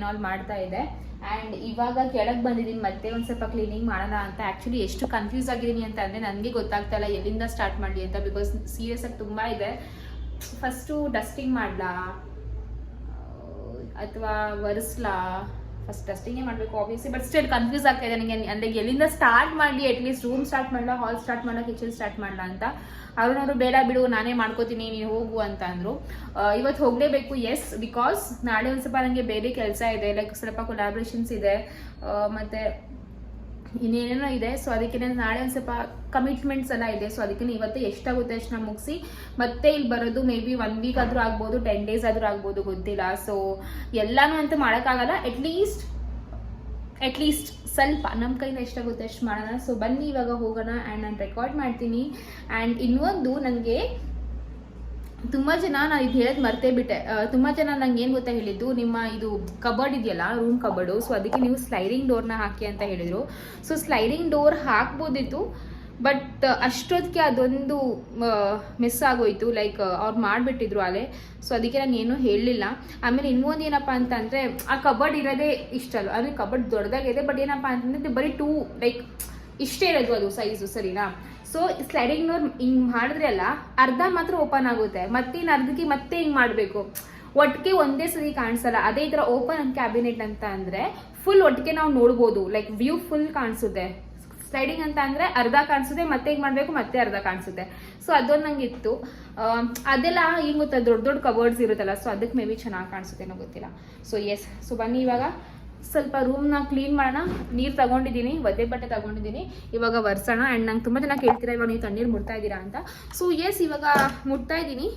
[SPEAKER 2] ಆಲ್ ಮಾಡ್ತಾ ಇದೆ. ಆ್ಯಂಡ್ ಇವಾಗ ಕೆಳಗೆ ಬಂದಿದ್ದೀನಿ ಮತ್ತೆ ಒಂದು ಸ್ವಲ್ಪ ಕ್ಲೀನಿಂಗ್ ಮಾಡೋಣ ಅಂತ. ಆ್ಯಕ್ಚುಲಿ ಎಷ್ಟು ಕನ್ಫ್ಯೂಸ್ ಆಗಿದ್ದೀನಿ ಅಂತ ಅಂದರೆ ನನಗೆ ಗೊತ್ತಾಗ್ತಾ ಇಲ್ಲ ಎಲ್ಲಿಂದ ಸ್ಟಾರ್ಟ್ ಮಾಡಲಿ ಅಂತ ಬಿಕಾಸ್ ಸೀರಿಯಸ್ ಆಗಿ ತುಂಬ ಇದೆ. ಫಸ್ಟು ಡಸ್ಟಿಂಗ್ ಮಾಡಲಾ? ಅಥವಾ ಒರೆಸ್ಲಾ? ಫಸ್ಟ್ ಟೆಸ್ಟಿಂಗೇ ಮಾಡಬೇಕು ಆಬ್ವಿಯಸ್ಲಿ ಬಟ್ ಸ್ಟಿಲ್ ಕನ್ಫ್ಯೂಸ್ ಆಗ್ತಾ ಇದೆ ನನಗೆ ಅಂದರೆ ಎಲ್ಲಿಂದ ಸ್ಟಾರ್ಟ್ ಮಾಡಲಿ ಅಟ್ಲೀಸ್ಟ್ ರೂಮ್ ಸ್ಟಾರ್ಟ್ ಮಾಡಲ್ಲ ಹಾಲ್ ಸ್ಟಾರ್ಟ್ ಮಾಡಲ ಕಿಚನ್ ಸ್ಟಾರ್ಟ್ ಮಾಡಲ ಅಂತ. ಅವ್ರನ್ನವರು ಬೇಡ ಬಿಡು, ನಾನೇ ಮಾಡ್ಕೋತೀನಿ, ನೀನು ಹೋಗು ಅಂತ ಅಂದರು. ಇವತ್ತು ಹೋಗಲೇಬೇಕು ಎಸ್ ಬಿಕಾಸ್ ನಾಳೆ ಒಂದು ಸ್ವಲ್ಪ ನನಗೆ ಬೇರೆ ಕೆಲಸ ಇದೆ ಲೈಕ್ ಸ್ವಲ್ಪ ಕೊಲಾಬ್ರೇಷನ್ಸ್ ಇದೆ. ಮತ್ತೆ ಇನ್ನೇನೇನೋ ಇದೆ. ಸೊ ಅದಕ್ಕೆ ನಾಳೆ ಒಂದು ಸ್ವಲ್ಪ ಕಮಿಟ್ಮೆಂಟ್ಸ್ ಎಲ್ಲ ಇದೆ. ಸೊ ಅದಕ್ಕೆ ಇವತ್ತು ಎಷ್ಟಾಗುತ್ತೆ ಅಷ್ಟು ನಾನು ಮುಗಿಸಿ. ಮತ್ತೆ ಇಲ್ಲಿ ಬರೋದು ಮೇ ಬಿ ಒನ್ ವೀಕ್ ಆದರೂ ಆಗ್ಬೋದು ಟೆನ್ ಡೇಸ್ ಆದರೂ ಆಗ್ಬೋದು ಗೊತ್ತಿಲ್ಲ. ಸೊ ಎಲ್ಲಾನು ಅಂತೂ ಮಾಡೋಕ್ಕಾಗಲ್ಲ. ಅಟ್ಲೀಸ್ಟ್ ಅಟ್ಲೀಸ್ಟ್ ಸ್ವಲ್ಪ. ನಮ್ಮ ಕೈಯಿಂದ ಎಷ್ಟಾಗುತ್ತೆ ಅಷ್ಟು ಮಾಡೋಣ. ಸೊ ಬನ್ನಿ ಇವಾಗ ಹೋಗೋಣ ಆ್ಯಂಡ್ ನಾನು ರೆಕಾರ್ಡ್ ಮಾಡ್ತೀನಿ. ಆ್ಯಂಡ್ ಇನ್ನೊಂದು ನನಗೆ ತುಂಬ ಜನ ನಾನು ಇದು ಹೇಳೋದು ಮರ್ತೇ ಬಿಟ್ಟೆ. ತುಂಬ ಜನ ನಂಗೆ ಏನು ಗೊತ್ತಾ ಹೇಳಿದ್ದು, ನಿಮ್ಮ ಇದು ಕಬರ್ಡ್ ಇದೆಯಲ್ಲ, ರೂಮ್ ಕಬರ್ಡು ಸೊ ಅದಕ್ಕೆ ನೀವು ಸ್ಲೈಡಿಂಗ್ ಡೋರ್ನ ಹಾಕಿ ಅಂತ ಹೇಳಿದರು. ಸೊ ಸ್ಲೈಡಿಂಗ್ ಡೋರ್ ಹಾಕ್ಬೋದಿತ್ತು ಬಟ್ ಅಷ್ಟೊತ್ತಿಗೆ ಅದೊಂದು ಮಿಸ್ ಆಗೋಯ್ತು. ಲೈಕ್ ಅವ್ರು ಮಾಡಿಬಿಟ್ಟಿದ್ರು ಅಲ್ಲೇ ಸೊ ಅದಕ್ಕೆ ನಾನು ಏನೂ ಹೇಳಲಿಲ್ಲ. ಆಮೇಲೆ ಇನ್ನೊಂದು ಏನಪ್ಪ ಅಂತಂದರೆ, ಆ ಕಬರ್ಡ್ ಇರೋದೇ ಇಷ್ಟ ಅಲ್ಲ ಅಂದರೆ ಕಬರ್ಡ್ ದೊಡ್ಡದಾಗಿದೆ ಬಟ್ ಏನಪ್ಪ ಅಂತಂದರೆ, ಬರೀ ಟೂ ಲೈಕ್ ಇಷ್ಟೇ ಇರೋದು ಅದು ಸೈಜು ಸರಿನಾ? ಸೊ ಸ್ಲೈಡಿಂಗ್ ಡೋರ್ ಹಿಂಗ್ ಮಾಡಿದ್ರೆ ಅಲ್ಲ, ಅರ್ಧ ಮಾತ್ರ ಓಪನ್ ಆಗುತ್ತೆ. ಮತ್ತೆ ಇನ್ನು ಅರ್ಧಕ್ಕೆ ಮತ್ತೆ ಹಿಂಗ್ ಮಾಡಬೇಕು? ಒಟ್ಟಿಗೆ ಒಂದೇ ಸರಿ ಕಾಣಿಸಲ್ಲ. ಅದೇ ಥರ ಓಪನ್ ಕ್ಯಾಬಿನೆಟ್ ಅಂತ ಅಂದ್ರೆ ಫುಲ್ ಒಟ್ಟಿಗೆ ನಾವು ನೋಡ್ಬೋದು. ಲೈಕ್ ವ್ಯೂ ಫುಲ್ ಕಾಣಿಸುತ್ತೆ. ಸ್ಲೈಡಿಂಗ್ ಅಂತ ಅಂದ್ರೆ ಅರ್ಧ ಕಾಣಿಸುತ್ತೆ, ಮತ್ತೆ ಹಿಂಗ್ ಮಾಡಬೇಕು, ಮತ್ತೆ ಅರ್ಧ ಕಾಣಿಸುತ್ತೆ. ಸೊ ಅದೊಂದು ನಂಗೆ ಇತ್ತು ಅದೆಲ್ಲ ಹಿಂಗ್ ಗೊತ್ತಾ, ದೊಡ್ಡ ದೊಡ್ಡ ಕಬರ್ಡ್ಸ್ ಇರುತ್ತಲ್ಲ ಸೊ ಅದಕ್ಕೆ ಮೇ ಬಿ ಚೆನ್ನಾಗಿ ಕಾಣಿಸುತ್ತೇನೋ ಗೊತ್ತಿಲ್ಲ. ಸೊ ಎಸ್ ಸೊ ಬನ್ನಿ ಇವಾಗ. ಸ್ವಲ್ಪ ರೂಮ್ನ ಕ್ಲೀನ್ ಮಾಡೋಣ. ನೀರು ತಗೊಂಡಿದ್ದೀನಿ, ಒದ್ದೆ ಬಟ್ಟೆ ತಗೊಂಡಿದ್ದೀನಿ. ಇವಾಗ ಒರೆಸೋಣ. ಆ್ಯಂಡ್ ನಂಗೆ ತುಂಬ ಜನ ಕೇಳ್ತೀರಾ, ಇವಾಗ ನೀವು ತಣ್ಣೀರು ಮುಡ್ತಾ ಇದ್ದೀರಾ ಅಂತ. ಸೊ ಎಸ್ ಇವಾಗ ಮುಟ್ತಾ ಇದ್ದೀನಿ.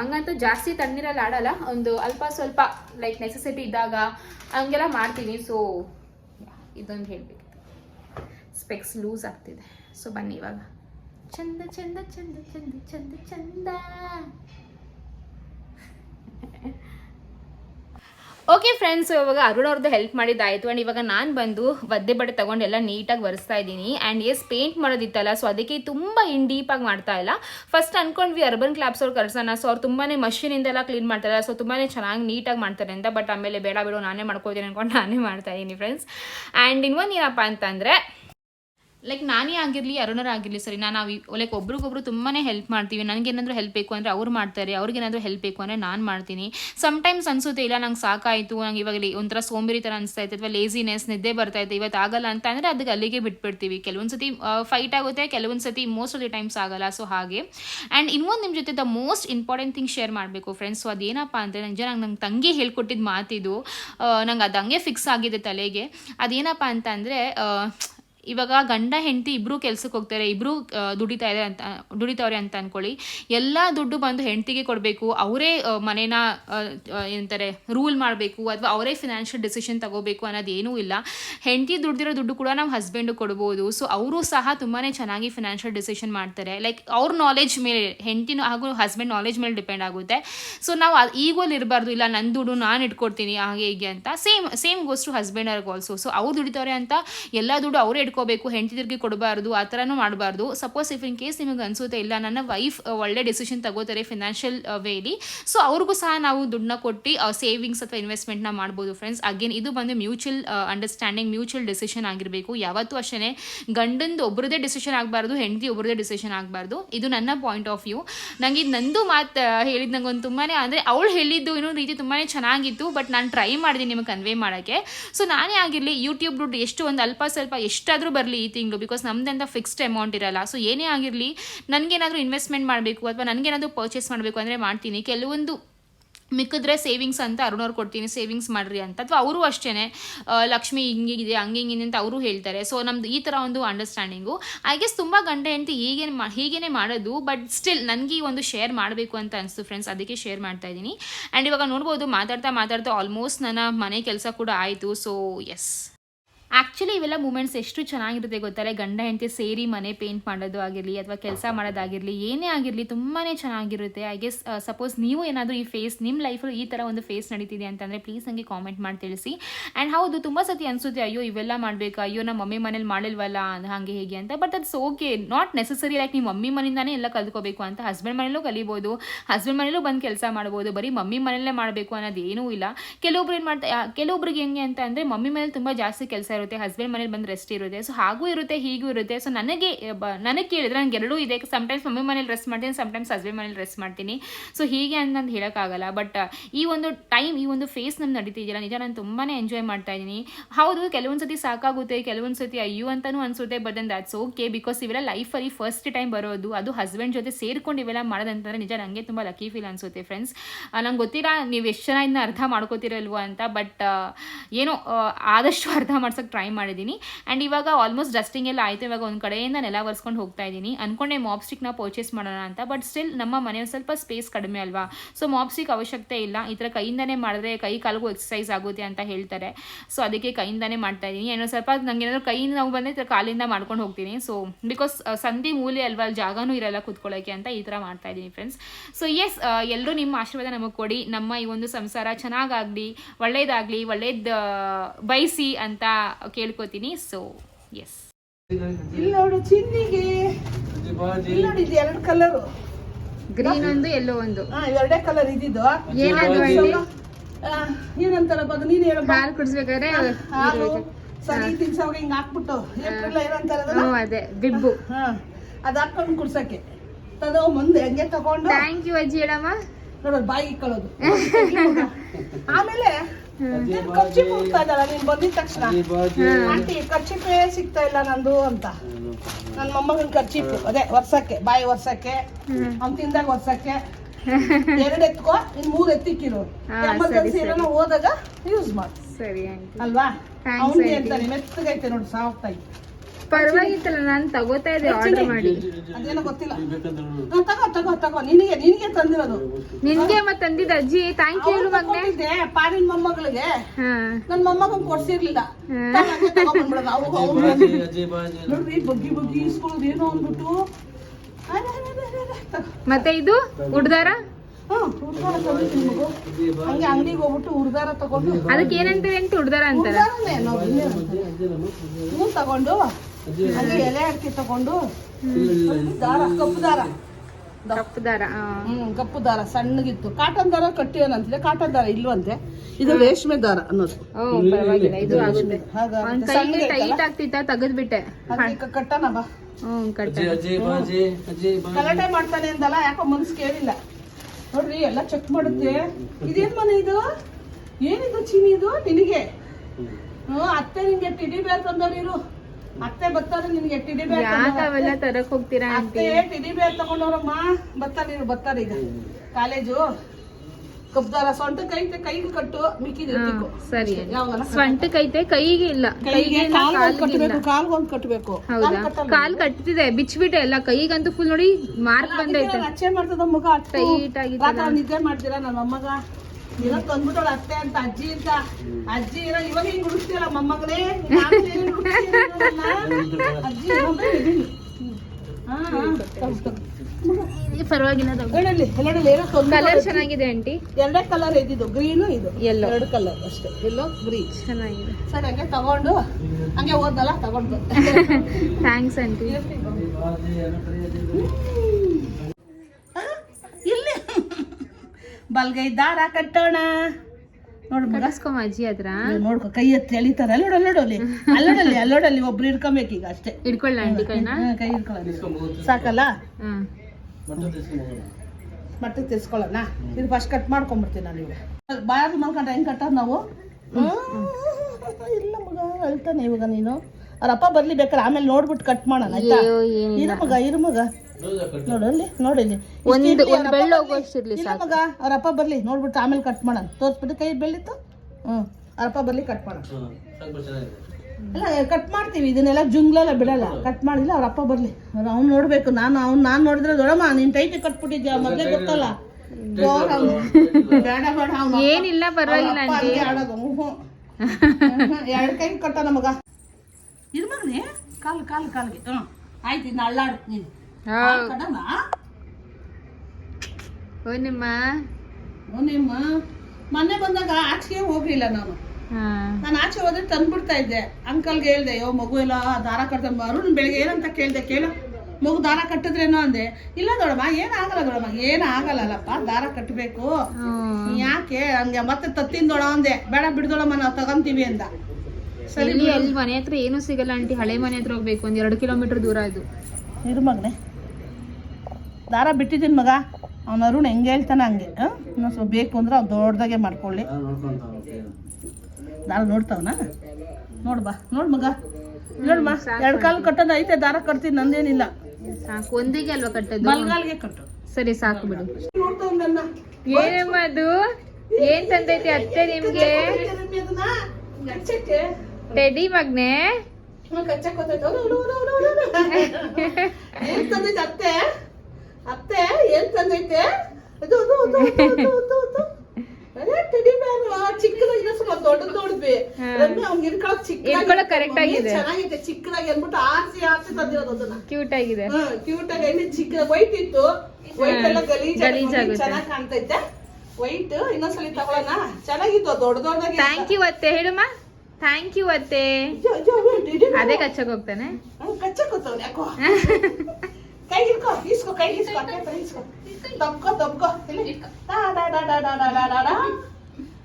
[SPEAKER 2] ಹಂಗಂತ ಜಾಸ್ತಿ ತಣ್ಣೀರಲ್ಲಿ ಆಡಲ್ಲ. ಒಂದು ಅಲ್ಪ ಸ್ವಲ್ಪ ಲೈಕ್ ನೆಸೆಸಿಟಿ ಇದ್ದಾಗ ಹಂಗೆಲ್ಲ ಮಾಡ್ತೀನಿ. ಸೊ ಇದೊಂದು ಹೇಳಬೇಕಿತ್ತು ಸ್ಪೆಕ್ಸ್ ಲೂಸ್ ಆಗ್ತಿದೆ. ಸೊ ಬನ್ನಿ ಇವಾಗ. ಚಂದ ಚಂದ ಚಂದ ಚಂದ ಚಂದ ಚಂದ. ಓಕೆ ಫ್ರೆಂಡ್ಸ್ ಇವಾಗ ಅರುಣ್ ಅವ್ರದ್ದು ಹೆಲ್ಪ್ ಮಾಡಿದ್ದಾಯಿತು. ಆ್ಯಂಡ್ ಇವಾಗ ನಾನು ಬಂದು ಒದ್ದೆ ಬಟ್ಟೆ ತೊಗೊಂಡು ಎಲ್ಲ ನೀಟಾಗಿ ಒರೆಸ್ತಾ ಇದ್ದೀನಿ. ಆ್ಯಂಡ್ ಎಸ್ ಪೇಂಟ್ ಮಾಡೋದಿತ್ತಲ್ಲ ಸೊ ಅದಕ್ಕೆ ತುಂಬ ಇನ್ ಡೀಪಾಗಿ ಮಾಡ್ತಾ ಇಲ್ಲ. ಫಸ್ಟ್ ಅಂದ್ಕೊಂಡ್ವಿ ಅರ್ಬನ್ ಕ್ಲಾಬ್ಸ್ ಅವ್ರು ಕರ್ಸೋಣ ಸೊ ಅವ್ರು ತುಂಬಾ ಮಷಿನಿಂದೆಲ್ಲ ಕ್ಲೀನ್ ಮಾಡ್ತಾರೆ. ಸೊ ತುಂಬಾ ಚೆನ್ನಾಗಿ ನೀಟಾಗಿ ಮಾಡ್ತಾರೆ ಅಂತ ಬಟ್ ಆಮೇಲೆ ಬೇಡ ಬಿಡು, ನಾನೇ ಮಾಡ್ಕೋತೀನಿ ಅನ್ಕೊಂಡು ನಾನೇ ಮಾಡ್ತಾ ಇದ್ದೀನಿ ಫ್ರೆಂಡ್ಸ್ ಆ್ಯಂಡ್ ಇನ್ನೊಂದು ಏನಪ್ಪ ಅಂತಂದರೆ ಲೈಕ್ ನಾನೇ ಆಗಿರಲಿ, ಅರುಣರ್ ಆಗಿರಲಿ, ಸರಿ, ನಾನು ಲೈಕ್ ಒಬ್ರಿಗೊಬ್ರು ತುಂಬಾ ಹೆಲ್ಪ್ ಮಾಡ್ತೀವಿ. ನನಗೇನಾದರೂ ಹೆಲ್ಪ್ ಬೇಕು ಅಂದರೆ ಅವ್ರು ಮಾಡ್ತಾರೆ ಅವ್ರಿಗೇನಾದರೂ ಹೆಲ್ಪ್ ಬೇಕು ಅಂದರೆ ನಾನು ಮಾಡ್ತೀನಿ. ಸಮ್ಟೈಮ್ಸ್ ಅನಿಸುತ್ತೆ, ಇಲ್ಲ, ನಂಗೆ ಸಾಕಾಯಿತು, ನಂಗೆ ಇವಾಗ ಒಂಥರ ಸೋಂಬೇರಿ ಥರ ಇತ್ತು, ಅಥವಾ ಲೇಸಿನೆಸ್ ನಿದ್ದೆ ಬರ್ತಾ ಇತ್ತು, ಇವತ್ತು ಆಗಲ್ಲ ಅಂತ ಅಂದರೆ ಅದಕ್ಕೆ ಅಲ್ಲಿಗೆ ಬಿಟ್ಬಿಡ್ತೀವಿ. ಕೆಲವೊಂದು ಸತಿ ಫೈಟ್ ಆಗುತ್ತೆ ಕೆಲವೊಂದು ಸತಿ ಮೋಸ್ಟ್ ಆಫ್ ದಿ ಟೈಮ್ಸ್ ಆಗಲ್ಲ ಸೊ ಹಾಗೆ. ಆ್ಯಂಡ್ ಇನ್ನೊಂದು ನಿಮ್ಮ ಜೊತೆ the most important thing share ಮಾಡಬೇಕು ಫ್ರೆಂಡ್ಸ್ ಸೊ ಅದೇನಪ್ಪ ಅಂದರೆ ನಂಗೆ ನಂಗೆ ನಂಗೆ ತಂಗಿ ಹೇಳ್ಕೊಟ್ಟಿದ್ದು ಮಾತಿದು ನಂಗೆ ಅದು ಫಿಕ್ಸ್ ಆಗಿದೆ ತಲೆಗೆ. ಅದೇನಪ್ಪ ಅಂತ ಅಂದರೆ ಇವಾಗ ಗಂಡ ಹೆಂಡತಿ ಇಬ್ಬರು ಕೆಲ್ಸಕ್ಕೆ ಹೋಗ್ತಾರೆ ಇಬ್ಬರು ದುಡಿತಾ ಇದೆ ಅಂತ, ದುಡಿತಾವ್ರೆ ಅಂತ ಅನ್ಕೊಳ್ಳಿ. ಎಲ್ಲ ದುಡ್ಡು ಬಂದು ಹೆಂಡತಿಗೆ ಕೊಡಬೇಕು, ಅವರೇ ಮನೇನ ಏನಂತಾರೆ, ರೂಲ್ ಮಾಡಬೇಕು, ಅಥವಾ ಅವರೇ ಫಿನಾನ್ಷಿಯಲ್ ಡಿಸಿಷನ್ ತಗೋಬೇಕು ಅನ್ನೋದೇನೂ ಇಲ್ಲ. ಹೆಂಡತಿ ದುಡ್ದಿರೋ ದುಡ್ಡು ಕೂಡ ನಾವು ಹಸ್ಬೆಂಡು ಕೊಡ್ಬೋದು. ಸೊ ಅವರು ಸಹ ತುಂಬಾ ಚೆನ್ನಾಗಿ ಫಿನಾನ್ಷಿಯಲ್ ಡಿಸಿಷನ್ ಮಾಡ್ತಾರೆ. ಲೈಕ್ ಅವ್ರ ನಾಲೆಜ್ ಮೇಲೆ, ಹೆಂಡತಿನೂ ಹಾಗೂ ಹಸ್ಬೆಂಡ್ ನಾಲೆಜ್ ಮೇಲೆ ಡಿಪೆಂಡ್ ಆಗುತ್ತೆ. ಸೊ ನಾವು ಈಗೋಲ್ ಇರಬಾರ್ದು, ಇಲ್ಲ ನನ್ನ ದುಡ್ಡು ನಾನು ಇಟ್ಕೊಡ್ತೀನಿ, ಹಾಗೆ ಹೀಗೆ ಅಂತ. Same same goes to husband ಅವ್ರಿಗೆ ಆಲ್ಸೋ ಸೊ ಅವ್ರು ದುಡಿತವ್ರೆ ಅಂತ ಎಲ್ಲ ದುಡ್ಡು ಅವರೇ ಇಟ್ಕೋಬೇಕು ಹೆಂಡತಿರ್ಗೆ ಕೊಡಬಾರ್ದು, ಆ ಥರನೂ ಮಾಡಬಾರ್ದು. ಸಪೋಸ್ ಇಫ್ ಇನ್ ಕೇಸ್ ನಿಮಗೆ ಅನಿಸುತ್ತೆ, ಇಲ್ಲ, ನನ್ನ ವೈಫ್ ಒಳ್ಳೆ ಡಿಸಿಷನ್ ತಗೋತಾರೆ ಫಿನಾನ್ಷಿಯಲ್ ವೇಲಿ ಸೊ ಅವ್ರಿಗೂ ಸಹ ನಾವು ದುಡ್ಡನ್ನ ಕೊಟ್ಟು ಸೇವಿಂಗ್ಸ್ ಅಥವಾ ಇನ್ವೆಸ್ಟ್ಮೆಂಟ್ನ ಮಾಡ್ಬೋದು ಫ್ರೆಂಡ್ಸ್ ಅಗೇನ್ ಇದು ಬಂದು ಮ್ಯೂಚುವಲ್ ಅಂಡರ್ಸ್ಟ್ಯಾಂಡಿಂಗ್ ಮ್ಯೂಚುವಲ್ ಡಿಸಿಷನ್ ಆಗಿರಬೇಕು. ಯಾವತ್ತೂ ಅಷ್ಟೇ ಗಂಡಂದು ಒಬ್ಬರದೇ ಡಿಸಿಷನ್ ಆಗಬಾರ್ದು, ಹೆಂಡತಿ ಒಬ್ಬರದೇ ಡಿಸಿಷನ್ ಆಗಬಾರ್ದು. ಇದು ನನ್ನ ಪಾಯಿಂಟ್ ಆಫ್ ವ್ಯೂ ನಂಗೆ ಇದು ನಂದು ಮಾತು ಹೇಳಿದ ನಂಗೆ ಒಂದು ತುಂಬಾ ಅಂದರೆ ಅವಳು ಹೇಳಿದ್ದು ಇನ್ನೊಂದು ರೀತಿ ತುಂಬಾ ಚೆನ್ನಾಗಿತ್ತು ಬಟ್ ನಾನು ಟ್ರೈ ಮಾಡಿದೆ ನಿಮಗೆ ಕನ್ವೇ ಮಾಡೋಕ್ಕೆ. ಸೊ ನಾನೇ ಆಗಿರಲಿ ಯೂಟ್ಯೂಬ್ ದುಡ್ಡು ಎಷ್ಟು, ಒಂದು ಅಲ್ಪ ಸ್ವಲ್ಪ ಎಷ್ಟಾದರೂ ಬರಲಿ ಈ ತಿಂಗಳು ಬಿಕಾಸ್ ನಮ್ದಂತ ಫಿಕ್ಸ್ಡ್ ಅಮೌಂಟ್ ಇರಲ್ಲ. ಸೊ ಏನೇ ಆಗಿರಲಿ, ನನಗೇನಾದರೂ ಇನ್ವೆಸ್ಟ್ಮೆಂಟ್ ಮಾಡಬೇಕು ಅಥವಾ ನನಗೇನಾದರೂ ಪರ್ಚೇಸ್ ಮಾಡಬೇಕು ಅಂದರೆ ಮಾಡ್ತೀನಿ. ಕೆಲವೊಂದು ಮಿಕ್ಕಿದ್ರೆ ಸೇವಿಂಗ್ಸ್ ಅಂತ ಅರುಣವ್ರು ಕೊಡ್ತೀನಿ ಸೇವಿಂಗ್ಸ್ ಮಾಡ್ರಿ ಅಂತ. ಅಥವಾ ಅವರು ಅಷ್ಟೇ ಲಕ್ಷ್ಮಿ ಹಿಂಗಿದೆ ಹಂಗೆ ಹಿಂಗಿದೆ ಅಂತ ಅವರು ಹೇಳ್ತಾರೆ. ಸೊ ನಮ್ದು ಈ ಥರ ಒಂದು ಅಂಡರ್ಸ್ಟ್ಯಾಂಡಿಂಗು ಐ ಗೆಸ್ ತುಂಬ ಗಂಡ ಅಂತ ಹೀಗೇನು ಮಾ ಹೀಗೇ ಮಾಡೋದು ಬಟ್ ಸ್ಟಿಲ್ ನನಗೆ ಈ ಒಂದು ಶೇರ್ ಮಾಡಬೇಕು ಅಂತ ಅನಿಸ್ತು ಫ್ರೆಂಡ್ಸ್ ಅದಕ್ಕೆ ಶೇರ್ ಮಾಡ್ತಾ ಇದ್ದೀನಿ. ಆ್ಯಂಡ್ ಇವಾಗ ನೋಡ್ಬೋದು, ಮಾತಾಡ್ತಾ ಮಾತಾಡ್ತಾ ಆಲ್ಮೋಸ್ಟ್ ನನ್ನ ಮನೆ ಕೆಲಸ ಕೂಡ ಆಯಿತು. ಸೊ ಎಸ್ ಆ್ಯಕ್ಚುಲಿ ಇವೆಲ್ಲ ಮೂಮೆಂಟ್ಸ್ ಎಷ್ಟು ಚೆನ್ನಾಗಿರುತ್ತೆ ಗೊತ್ತಲ್ಲ ಗಂಡ, ಹೆಂಡತಿ ಸೇರಿ ಮನೆ ಪೇಂಟ್ ಮಾಡೋದು ಆಗಿರಲಿ ಅಥವಾ ಕೆಲಸ ಮಾಡೋದಾಗಿರಲಿ, ಏನೇ ಆಗಿರಲಿ ತುಂಬಾ ಚೆನ್ನಾಗಿರುತ್ತೆ. ಐ ಗೆಸ್ ಸಪೋಸ್ ನೀವು ಏನಾದರೂ ಈ ಫೇಸ್ ನಿಮ್ಮ ಲೈಫಲ್ಲಿ ಈ ಥರ ಒಂದು ಫೇಸ್ ನಡೀತಿದೆ ಅಂತಂದರೆ ಪ್ಲೀಸ್ ನನಗೆ ಕಾಮೆಂಟ್ ಮಾಡಿ ತಿಳಿಸಿ. ಆ್ಯಂಡ್ ಹೌದು, ತುಂಬ ಸತಿ ಅನಿಸುತ್ತೆ, ಅಯ್ಯೋ, ಇವೆಲ್ಲ ಮಾಡಬೇಕು? ಅಯ್ಯೋ ನಮ್ಮ ಮಮ್ಮಿ ಮನೇಲಿ ಮಾಡಿಲ್ವಲ್ಲ? ಹಾಗೆ ಹೇಗೆ ಅಂತ. But it's okay not necessary like ನೀವು ಮಮ್ಮಿ ಮನೆಯಿಂದಾನೇ ಎಲ್ಲ ಕಲ್ತ್ಕೋಬೇಕು ಅಂತ. ಹಸ್ಬೆಂಡ್ ಮನೇಲೂ ಕಲಿಬೋದು. ಹಸ್ಬೆಂಡ್ ಮನೇಲೂ ಬಂದು ಕೆಲಸ ಮಾಡ್ಬೋದು. ಬರೀ ಮಮ್ಮಿ ಮನೇಲೇ ಮಾಡಬೇಕು ಅನ್ನೋದು ಏನೂ ಇಲ್ಲ. ಕೆಲವೊಬ್ರು ಏನು ಮಾಡ್ತಾ ಕೆಲವೊಬ್ರಿಗೆ ಹೆಂಗೆ ಅಂತ ಅಂದರೆ ಮಮ್ಮಿ ಮನೇಲಿ ತುಂಬ ಜಾಸ್ತಿ ಕೆಲಸ ಇರುತ್ತೆ ಹಸ್ಬೆಂಡ್ ಮನೇಲಿ ಬಂದು ರೆಸ್ಟ್ ಇರುತ್ತೆ. ಸೊ ಹಾಗೂ ಇರುತ್ತೆ, ಹೀಗೂ ಇರುತ್ತೆ. ಸೊ ನನಗೆ ನನಗೆ ಕೇಳಿದ್ರೆ ನನಗೆ ಎರಡೂ ಇದೆ. ಸಮ್ಟೈಮ್ಸ್ ಮಮ್ಮಿ ಮನೇಲಿ ರೆಸ್ಟ್ ಮಾಡ್ತೀನಿ ಸಮ್ಟೈಮ್ಸ್ ಹಸ್ಬೆಂಡ್ ಮನೇಲಿ ರೆಸ್ಟ್ ಮಾಡ್ತೀನಿ. ಸೊ ಹೀಗೆ ಅಂತ ಹೇಳೋಕ್ಕಾಗಲ್ಲ. ಬಟ್ ಈ ಒಂದು ಟೈಮ್ ಈ ಒಂದು ಫೇಸ್ ನಮ್ಮ ನಡೀತಿದೆಯಲ್ಲ, ನಿಜ ನಾನು ತುಂಬಾ ಎಂಜಾಯ್ ಮಾಡ್ತಾ ಇದ್ದೀನಿ. ಹೌದು, ಕೆಲವೊಂದು ಸತಿ ಸಾಕಾಗುತ್ತೆ, ಕೆಲವೊಂದು ಸತಿ ಅಯ್ಯೋ ಅಂತಲೂ ಅನ್ಸುತ್ತೆ but then that's okay because ಇವೆಲ್ಲ ಲೈಫಲ್ಲಿ ಫಸ್ಟ್ ಟೈಮ್ ಬರೋದು, ಅದು ಹಸ್ಬೆಂಡ್ ಜೊತೆ ಸೇರ್ಕೊಂಡು ಇವೆಲ್ಲ ಮಾಡೋದಂತಂದ್ರೆ ನಿಜ ನನಗೆ ತುಂಬ ಲಕ್ಕಿ ಫೀಲ್ ಅನ್ಸುತ್ತೆ ಫ್ರೆಂಡ್ಸ್ ನಂಗೆ ಗೊತ್ತಿಲ್ಲ, ನೀವು ಎಷ್ಟು ಜನ ಇದನ್ನ ಅರ್ಥ ಮಾಡ್ಕೋತಿರಲ್ವೋ ಅಂತ ಬಟ್ ಏನೋ ಆದಷ್ಟು ಅರ್ಥ ಮಾಡ್ಸೋಕ್ಕೆ ಟ್ರೈ ಮಾಡಿದ್ದೀನಿ. ಆ್ಯಂಡ್ ಇವಾಗ ಆಲ್ಮೋಸ್ಟ್ ಡಸ್ಟಿಂಗ್ ಎಲ್ಲ ಆಯಿತು. ಇವಾಗ ಒಂದು ಕಡೆಯಿಂದ ನೆಲ ಒರೆಸ್ಕೊಂಡು ಹೋಗ್ತಾ ಇದ್ದೀನಿ. ಅನ್ಕೊಂಡೆ ಮಾಪ್ ಸ್ಟಿಕ್ನ ಪರ್ಚೇಸ್ ಮಾಡೋಣ ಅಂತ. ಬಟ್ ಸ್ಟಿಲ್ ನಮ್ಮ ಮನೆ ಸ್ವಲ್ಪ ಸ್ಪೇಸ್ ಕಡಿಮೆ ಅಲ್ವಾ? ಸೊ ಮಾಪ್ಸ್ಟಿಕ್ ಅವಶ್ಯಕತೆ ಇಲ್ಲ. ಈ ಥರ ಕೈಯಿಂದನೇ ಮಾಡಿದ್ರೆ ಕೈ ಕಾಲಿಗೂ ಎಕ್ಸಸೈಸ್ ಆಗುತ್ತೆ ಅಂತ ಹೇಳ್ತಾರೆ. ಸೊ ಅದಕ್ಕೆ ಕೈಯಿಂದನೇ ಮಾಡ್ತಾ ಇದ್ದೀನಿ. ಏನೋ ಸ್ವಲ್ಪ ನಂಗೆ ಏನಾದರೂ ಕೈಯಿಂದ ನಾವು ಬಂದರೆ ಕಾಲಿಂದ ಮಾಡ್ಕೊಂಡು ಹೋಗ್ತೀನಿ. ಸೊ ಬಿಕಾಸ್ ಸಂಧಿ ಮೂಲೆ ಅಲ್ವಾ, ಅಲ್ಲಿ ಜಾಗನೂ ಇರಲ್ಲ ಕೂತ್ಕೊಳ್ಳೋಕ್ಕೆ ಅಂತ ಈ ಥರ ಮಾಡ್ತಾ ಇದ್ದೀನಿ ಫ್ರೆಂಡ್ಸ್ ಸೊ ಎಸ್ ಎಲ್ಲರೂ ನಿಮ್ಮ ಆಶೀರ್ವಾದ ನಮಗೆ ಕೊಡಿ. ನಮ್ಮ ಈ ಒಂದು ಸಂಸಾರ ಚೆನ್ನಾಗಾಗಲಿ ಒಳ್ಳೆಯದಾಗಲಿ ಒಳ್ಳೇದು ಬಯಸಿ ಅಂತ ಕೇಳ್ಕೊತೀನಿ. ಸೊ ಎಸ್
[SPEAKER 1] ಇಲ್ಲಿ ನೋಡು ಚಿನ್ನಿಗೆ. ಇಲ್ಲಿ ನೋಡಿ ಇದು ಎರಡು ಕಲರ್
[SPEAKER 2] ಗ್ರೀನ್ ಒಂದು ಎಲ್ಲೋ ಒಂದು.
[SPEAKER 1] ಎರಡೇ ಕಲರ್ ಇದ್ದಿದ್ದು.
[SPEAKER 2] ಏನಾದ್ರು
[SPEAKER 1] ಏನಂತಾರ ಬಗ್ಗೆ ನೀನ್ ಹೇಳ.
[SPEAKER 2] ಹಾಲು ಕುಡಿಸ್ಬೇಕಾದ್ರೆ
[SPEAKER 1] ಹಾಲು ಸರಿ ತಿನ್ಸವಾಗ ಹಿಂಗ್ ಹಾಕ್ಬಿಟ್ಟು. ಏಪ್ರಿಲ್ ಏನಂತಾರ
[SPEAKER 2] ಅದೇ ಬಿಬ್ಬು
[SPEAKER 1] ಹಾ ಅದ್ ಹಾಕೊಂಡು ಕುಡ್ಸಕ್ಕೆ. ತದೋ ಮುಂದೆ ಹಂಗೆ ತಗೊಂಡು.
[SPEAKER 2] ಥ್ಯಾಂಕ್ ಯು ಅಜ್ಜಿ ಹೇಳಮ್ಮ.
[SPEAKER 1] ನೋಡೋದು ಬಾಯಿ ಇಕ್ಕೊಳ್ಳೋದು ಆಮೇಲೆ ನೀನ್ ಖರ್ಚಿಪ್ ಹೋಗ್ತಾ ಇದ್ದಾಳ ನೀನ್ ಬಂದಿದ ತಕ್ಷಣ. ಆಂಟಿ ಖರ್ಚಿಪೇ ಸಿಗ್ತಾ ಇಲ್ಲ ನಂದು ಅಂತ. ನನ್ನ ಮೊಮ್ಮಗನ್ ಖರ್ಚಿಪ್ ಅದೇ ವರ್ಷಕ್ಕೆ ಬಾಯಿ ವರ್ಷಕ್ಕೆ ಅವ್ನ್ ತಿಂದಾಗ ವರ್ಷಕ್ಕೆ. ಎರಡ್ ಎತ್ಕೋ ಇನ್ ಮೂರ್ ಎತ್ತಿಕ್ಕಿರು. ಎಮರ್ಜೆನ್ಸಿ ಏನೋ ಹೋದಾಗ ಯೂಸ್ ಮಾಡಿ.
[SPEAKER 2] ಸರಿ
[SPEAKER 1] ಅಲ್ವಾ?
[SPEAKER 2] ಅವ್ನ್
[SPEAKER 1] ಅವ್ನಿಗೆ. ಅಂತಾನೆ ಮೆತ್ತಗೈತೆ ನೋಡಿ ಸಾಫ್ಟಾಗಿ
[SPEAKER 2] ಪರವಾಗಿತ್ತಲ್ಲ ನಾನು ತಗೋತಾ ಇದ್ದೆ ಆರ್ಡರ್ ಮಾಡಿ.
[SPEAKER 1] ಅದೇನೋ ಗೊತ್ತಿಲ್ಲ. ಹಾ, ತಗೋ ತಗೋ ತಗೋ. ನಿನಗೆ ನಿನಗೆ ತಂದಿರೋದು.
[SPEAKER 2] ನಿನ್ಗೆ ಮತ್ತೆ ತಂದಿದ್ದ ಅಜ್ಜಿ ಥ್ಯಾಂಕ್ ಯು ಹೇಳು
[SPEAKER 1] ಅವ್ಳು
[SPEAKER 2] ಮಗ್ನೆ.
[SPEAKER 1] ತಗೊಂಡಿದ್ದೆ ಪಾರಿನ ಮೊಮ್ಮಗಳಿಗೆ.
[SPEAKER 2] ಹಾ.
[SPEAKER 1] ನನ್ ಮೊಮ್ಮಗನ್ ಕೊಡ್ಸಿರ್ಲಿಲ್ಲ.
[SPEAKER 2] ಹ್ಮ್.
[SPEAKER 1] ತಾನ್ ಹಂಗೆ ಅಜ್ಜಿ ಅವ್ಳು- ಅವ್ಳು ನೋಡ್ರಿ ಬಗ್ಗಿ ಬಗ್ಗಿ ಇಸ್ಕೊಳ್ಳೋದು ಏನೋ ಅಂದ್ಬಿಟ್ಟು. ಅರೆ, ಅರೆ, ಅರೆ, ಅರೆ, ಅರೆ, ತಗೋ.
[SPEAKER 2] ಮತ್ತೆ ಇದು? ಉಡ್ದಾರ?
[SPEAKER 1] ಹ್ಮ್, ಹುಡ್ದಾರ ತಂದಿದ್ದೀನಿ ಮಗು. ಹಂಗೆ ಅಂಗಡಿಗೆ ಹೋಗ್ಬಿಟ್ಟು ಹುಡ್ದಾರ ತಗೊಂಡು.
[SPEAKER 2] ಅದಕ್ಕೆ ಏನಂತಾರೆ ಅಂತ ಉಡ್ದಾರ ಅಂತಾರ.
[SPEAKER 1] ನಾವು ಇನ್ನೇನ್? ಹ್ಞೂ ತಗೊಂಡು. ಹಂಗೆ ಎಲೆ ಅಡಿಕೆ ತಗೊಂಡು ದಾರ ಕಪ್ಪು ದಾರ.
[SPEAKER 2] ಕಪ್ಪು ದಾರ.
[SPEAKER 1] ಹ್ಮ್ ಕಪ್ಪು ದಾರ ಸಣ್ಣಗಿತ್ತು. ಕಾಟನ್ ದಾರ ಕಟ್ಟಿಯೋನಂತಿದೆ ಕಾಟನ್ ದಾರ ಇಲ್ವಂತೆ? ಇದು ರೇಷ್ಮೆ ದಾರ ಅನ್ನೋದು.
[SPEAKER 2] ಓ ಪರವಾಗಿಲ್ಲ ಇದು ಆಗುತ್ತೆ.
[SPEAKER 1] ಹಾಗಾಗಿ
[SPEAKER 2] ಅವ್ನ್ ಕೈಗೆ ಟೈಟ್ ಆಗ್ತಿತ್ತ? ತೆಗೆದ್ಬಿಟ್ಟೆ.
[SPEAKER 1] ಅದಕ್ಕೆ ಕಟ್ಟಣ ಬಾ.
[SPEAKER 2] ಹ್ಮ್. ಕಟ್ಟ
[SPEAKER 1] ಗಲಾಟೆ ಮಾಡ್ತಾನೆ ಅಂದಲ್ಲ ಯಾಕೋ ಮನ್ಸ್ ಕೇಳಿಲ್ಲ. ನೋಡ್ರಿ ಎಲ್ಲ ಚೆಕ್ ಮಾಡುತ್ತೆ. ಇದೇನ್ ಮನೆ ಇದು? ಏನಿದು ಚೀನಿ ಇದು? ನಿನಗೆ? ಹ್ಮ್. ಅತ್ತೆ ನಿಂಗೆ ಟಿಡಿ ಬೇರ್ ತಂದವ್ರಿರು ಅತ್ತೆ ಬತ್ತಾರೆ ನಿನ್ಗೆ ಟಿಡಿ ಬೇರ್
[SPEAKER 2] ಯಾಕ ಅವೆಲ್ಲ ತರಕ್ ಹೋಗ್ತೀರಾ
[SPEAKER 1] ಅತ್ತೆ ಟಿಡಿ ಬೇರ್ ತಗೊಂಡವ್ರಮ್ಮ ಬರ್ತಾರೆ ನೀನು ಬರ್ತಾರೆ ಈಗ. ಕಾಲೇಜು. ಕಬ್ದಾರ ಸೊಂಟ ಕೈ ಕೈಗೆ ಕಟ್ಟು ಮಿಕ್ಕಿದ
[SPEAKER 2] ಸರಿ
[SPEAKER 1] ಯಾವಾಗ
[SPEAKER 2] ಸ್ವಂಟಕ್ಕೈತೆ ಕೈಗೆ ಇಲ್ಲ. ಕೈಗೆ
[SPEAKER 1] ಕಾಲ್ಗೊಂದು
[SPEAKER 2] ಕಾಲ್ಗೆ ಇಲ್ಲ.
[SPEAKER 1] ಕಟ್ಟಬೇಕು ಕಟ್ಟಬೇಕು
[SPEAKER 2] ಕಾಲ್ ಕಟ್ಟಿದೆ ಬಿಚ್ಬಿಟ್ಟೆ ಎಲ್ಲ. ಕೈಗಂತೂ ಫುಲ್ ನೋಡಿ ಮಾರ್ಕ್ ಬಂದೈತೆ.
[SPEAKER 1] ಅಚ್ಚೆ ಮಾಡ್ತದ ಮಗ ಅಷ್ಟು
[SPEAKER 2] ಟೈಟ್ ಆಗಿದೆ
[SPEAKER 1] ನಿದ್ದೆ ಮಾಡ್ತೀರಾ ನನ್ನ ಮೊಮ್ಮಗ ಏನೋ ತಂದ್ಬಿಟ್ಟವಳ ಅತ್ತೆ ಅಂತ ಅಜ್ಜಿ ಅಂತ. ಅಜ್ಜಿ ಇರೋ ಇವಾಗ ಹಿಂಗ್ ಹುಡುಕ್ತಿಯಲ್ಲ ಮೊಮ್ಮಗಳೇ? ಅಜ್ಜಿ
[SPEAKER 2] ಪರವಾಗಿಲ್ಲ ಕಲರ್ ಚೆನ್ನಾಗಿದೆ ಆಂಟಿ?
[SPEAKER 1] ಎರಡೇ ಕಲರ್ ಇದ್ದಿದ್ದು ಗ್ರೀನು ಇದು.
[SPEAKER 2] ಎಲ್ಲೋ
[SPEAKER 1] ಎರಡು ಕಲರ್ ಅಷ್ಟೇ. ಎಲ್ಲೋ ಗ್ರೀನ್
[SPEAKER 2] ಚೆನ್ನಾಗಿದೆ.
[SPEAKER 1] ಸರ್ ಹಂಗೆ ತಗೊಂಡು ಹಂಗೆ ಹೋದಲ್ಲ ತಗೊಂಡು
[SPEAKER 2] ಥ್ಯಾಂಕ್ಸ್ ಆಂಟಿ.
[SPEAKER 1] ಬಲ್ಗೈ ದಾರ ಕಟ್ಟೋಣ. ನೋಡು
[SPEAKER 2] ಕಟ್ಸ್ಕೊಮ್ಮ ಅಜ್ಜಿ ಹತ್ರ
[SPEAKER 1] ನೋಡ್ಕೊ ಕೈ ಎತ್ತಿ ಎಳಿತಾರೆ. ಅಲ್ಲೋಡು ಅಲ್ಲೋಡು ಅಲ್ಲಿ. ಅಲ್ಲೋಡಲ್ಲಿ ಅಲ್ಲೋಡಲ್ಲಿ ಒಬ್ರು ಹಿಡ್ಕೊಬೇಕು ಈಗ ಅಷ್ಟೇ.
[SPEAKER 2] ಹಿಡ್ಕೊಳ್ಳ ಆಂಟಿ ಕೈನ?
[SPEAKER 1] ಕೈ ಹಿಡ್ಕೊಳ್ಳೋದು ಸಾಕಲ್ಲ?
[SPEAKER 2] ಹ್ಮ್
[SPEAKER 1] ಮಟ್ಟಕ್ಕೆ ತಿರ್ಸ್ಕೊಳ್ಳೋಣ. ಇದು ಫಸ್ಟ್ ಕಟ್ ಮಾಡ್ಕೊಂಡ್ಬಿಡ್ತೀನಿ ನಾನು ಇವಾಗ. ಬಾಯಾಗ ಹೆಂಗೆ ಹೆಂಗ್ ಕಟ್ಟೋದು ನಾವು? ಇಲ್ಲ ಮಗ ಅಳ್ತಾನೆ ಇವಾಗ ನೀನು. ಅವ್ರ ಅಪ್ಪ ಬರ್ಲಿ ಬೇಕಾದ್ರೆ ಆಮೇಲೆ ನೋಡ್ಬಿಟ್ಟು ಕಟ್ ಮಾಡೋಣ ಆಯ್ತಾ? ಇರು ಮಗ ಇರು ಮಗ. ನೋಡು ಅಲ್ಲಿ ನೋಡಿ ಇಲ್ಲಿ.
[SPEAKER 2] ಒಂದು ಒಂದು ಬೆಳ್ಳ ಹೋಗೋಷ್ಟಿರ್ಲಿ
[SPEAKER 1] ಇಲ್ಲ ಮಗ ಅವ್ರ ಅಪ್ಪ ಬರ್ಲಿ. ನೋಡ್ಬಿಟ್ಟು ಆಮೇಲೆ ಕಟ್ ಮಾಡೋಣ. ತೋರಿಸ್ಬಿಟ್ಟು ಕೈ ಬೆಳ್ಳಿತ್ತು? ಹ್ಮ್ ಅವ್ರ ಅಪ್ಪ ಬರ್ಲಿ ಕಟ್ ಮಾಡೋಣ. ಅಲ್ಲ ಕಟ್ ಮಾಡ್ತೀವಿ. ಇದನ್ನೆಲ್ಲ ಜುಂಗ್ಲೆಲ್ಲ ಬಿಡಲ್ಲ. ಕಟ್ ಮಾಡಿಲ್ಲ ಅವ್ರ ಅಪ್ಪ ಬರ್ಲಿ. ಅವ್ನು ನೋಡ್ಬೇಕು. ನಾನು ಅವ್ನು ನಾನು ನೋಡಿದ್ರೆ ದೊಡಮ್ಮ ನಿನ್ನ ಟೈಟ್ ಕಟ್ಬಿಟ್ಟಿದ್ಯಾ? ಮೊದ್ಲೇ ಗೊತ್ತಲ್ಲ.
[SPEAKER 2] ಏನಿಲ್ಲ ಪರವಾಗಿಲ್ಲ
[SPEAKER 1] ಹ್ಞೂ ಎರಡು ಕೈ ಕಟ್ಟ ಮಗ. ಇದು ಮಗನೇ? ಕಾಲು ಕಾಲು ಕಾಲ್ಗೆ. ಹ್ಞೂ. ಆಯ್ತು ಇನ್ನು ಅಳ್ಳಾಡು ನೀನು. ಕಡಮ?
[SPEAKER 2] ಓ ನಿಮ್ಮ
[SPEAKER 1] ನಿಮ್ಮ ಮೊನ್ನೆ ಬಂದಾಗ ಆಚೆಗೆ ಹೋಗ್ಲಿಲ್ಲ ನಾನು. ನಾನು ಆಚೆ ಹೋದ್ರೆ ತಂದ್ಬಿಡ್ತಾ ಇದ್ದೆ. ಅಂಕಲ್ಗೆ ಹೇಳ್ದೆ ಯೋ ಮಗು ಎಲ್ಲ ದಾರ ಕಟ್ತ ಅರುಣ್ ಬೆಳಿಗ್ಗೆ ಏನಂತ ಕೇಳ್ದೆ ಕೇಳು. ಮಗು ದಾರ ಕಟ್ಟಿದ್ರೇನೋ ಅಂದೆ. ಇಲ್ಲ ನೋಡಮ್ಮ ಏನಾಗಲ್ಲ ದೊಡಮ್ಮ ಏನಾಗಲ್ಲಲ್ಲಪ್ಪ ದಾರ ಕಟ್ಟಬೇಕು. ಯಾಕೆ ಹಂಗೆ ಮತ್ತೆ ತತ್ತಿನ ದೊಡ ಅಂದೆ. ಬೇಡ ಬಿಡ್ದೊಡಮ್ಮ ನಾವು ತಗೊಂತೀವಿ ಅಂದ ಸರಿ
[SPEAKER 2] ಅಲ್ಲಿ ಮನೆ ಹತ್ರ ಏನೂ ಸಿಗಲ್ಲ ಆಂಟಿ. ಹಳೆ ಮನೆ ಹತ್ರ ಹೋಗ್ಬೇಕು. ಒಂದ್ ಎರಡು ಕಿಲೋಮೀಟರ್ ದೂರ ಇದು.
[SPEAKER 1] ಇದು ಮಗನೆ. ದಾರ ಬಿಟ್ಟಿದ್ದೀನಿ ಮಗ. ಅವ್ನ ಅರುಣ್ ಹೆಂಗೆ ಹೇಳ್ತಾನೆ ಹಂಗೆ. ಇನ್ನೊಂದು ಸ್ವಲ್ಪ ಬೇಕು ಅಂದ್ರೆ ಅವ್ನು ದೊಡ್ಡದಾಗೆ ಮಾಡ್ಕೊಳ್ಳಿ. ದಾರ ನೋಡ್ತಾವನ? ನೋಡು ಬಾ. ನೋಡು ಮಗ. ನೋಡ್ಮ ಎರಡು ಕಾಲು ಕಟ್ಟೋದು ಐತೆ ದಾರ ಕಟ್ತೀನಿ ನಂದೇನಿಲ್ಲ.
[SPEAKER 2] ಸಾಕು. ಒಂದಿಗೆ ಅಲ್ವಾ ಕಟ್ಟೋದು?
[SPEAKER 1] ಮಲ್ಗಾಲ್ಗೆ ಕಟ್ಟು.
[SPEAKER 2] ಸರಿ ಸಾಕು ಬಿಡು.
[SPEAKER 1] ನೋಡ್ತಾವ್ ನನ್ನ
[SPEAKER 2] ಏನಮ್ಮ ಅದು ಏನ್ ತಂದೈತಿ ಅತ್ತೆ ನಿಮ್ಗೆ? ಟೆಡಿ ಮಗ್ನೆ?
[SPEAKER 1] ಹ್ಮ್, ಕಚ್ಚಕ್ ಗೊತ್ತಾಯ್ತು. ಅವ್ರು, ಅವ್ರು, ಅವ್ರು, ಅವ್ರು, ಅವ್ರು. ಏನ್ ತಂದೈತೆ ಅತ್ತೆ ಅತ್ತೆ ತಂದೈತೆ ಅದು ಅದು ಅದು ಅದು ಅದು ಅದು ಅದೇ ಟೆಡಿ ಬೇರ್ ಚಿಕ್ಕದಾಗಿ ಇನ್ನೂ ಸ್ವಲ್ಪ ದೊಡ್ಡದು ನೋಡಿದ್ವಿ.
[SPEAKER 2] ಹಾ.
[SPEAKER 1] ರಮ್ಯ ಅವ್ನ್ ಹಿಡ್ಕೊಳಕ್ ಚಿಕ್ಕದಾಗಿ
[SPEAKER 2] ಹಿಡ್ಕೊಳಕ್ correct ಆಗಿದೆ.
[SPEAKER 1] ಚೆನ್ನಾಗಿದೆ ಚಿಕ್ಕದಾಗಿ ಅಂದ್ಬಿಟ್ಟು ಆರ್ಸಿ ಆರ್ಸಿ ತಂದಿರೋದು ಅದನ್ನ.
[SPEAKER 2] ಕ್ಯೂಟ್ ಆಗಿದೆ.
[SPEAKER 1] ಕ್ಯೂಟ್ ಆಗಿ ಚಿಕ್ಕ ವೈಟ್ ಇತ್ತು. ವೈಟ್ ಎಲ್ಲ ಗಲೀಜ್
[SPEAKER 2] ಗಲೀಜಾಗುತ್ತೆ.
[SPEAKER 1] ಚೆನ್ನಾಗಿ ಕಾಣ್ತೈತೆ. ವೈಟ್ ಇನ್ನೊಂದ್ಸಲಿ ತಗೊಳ್ಳೋಣ ಚೆನ್ನಾಗಿತ್ತು ದೊಡ್ಡ ದೊಡ್ಡದಾಗಿ
[SPEAKER 2] ಥ್ಯಾಂಕ್ ಯು ಅತ್ತೆ ಹೇಳಮ್ಮ. ಥ್ಯಾಂಕ್ ಯು ಅತ್ತೆ. ಅದೇ ಕಚ್ಚಕ್ ಹೋಗ್ತಾನೆ.
[SPEAKER 1] ಕಚ್ಚಕ್ ಗೊತ್ತವ್ನು ಯಾಕೋ? ಕೈ ಹಿಡ್ಕೊ ಇಸ್ಕೊ ಕೈ ಇಸ್ಕೊ ಅತ್ತೆ ಹತ್ರ ಇಸ್ಕೊ ದಬ್ಕೊ ದಬ್ಕೊ ಇಲ್ಲಿ ಡಾ ಡಾ ಡಾ ಡಾ ಡಾ ಡಾ ಡಾ ಡಾ ಡಾ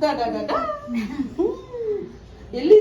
[SPEAKER 1] ಡಾ ಡಾ ಡಾ ಡಾ. ಎಲ್ಲಿ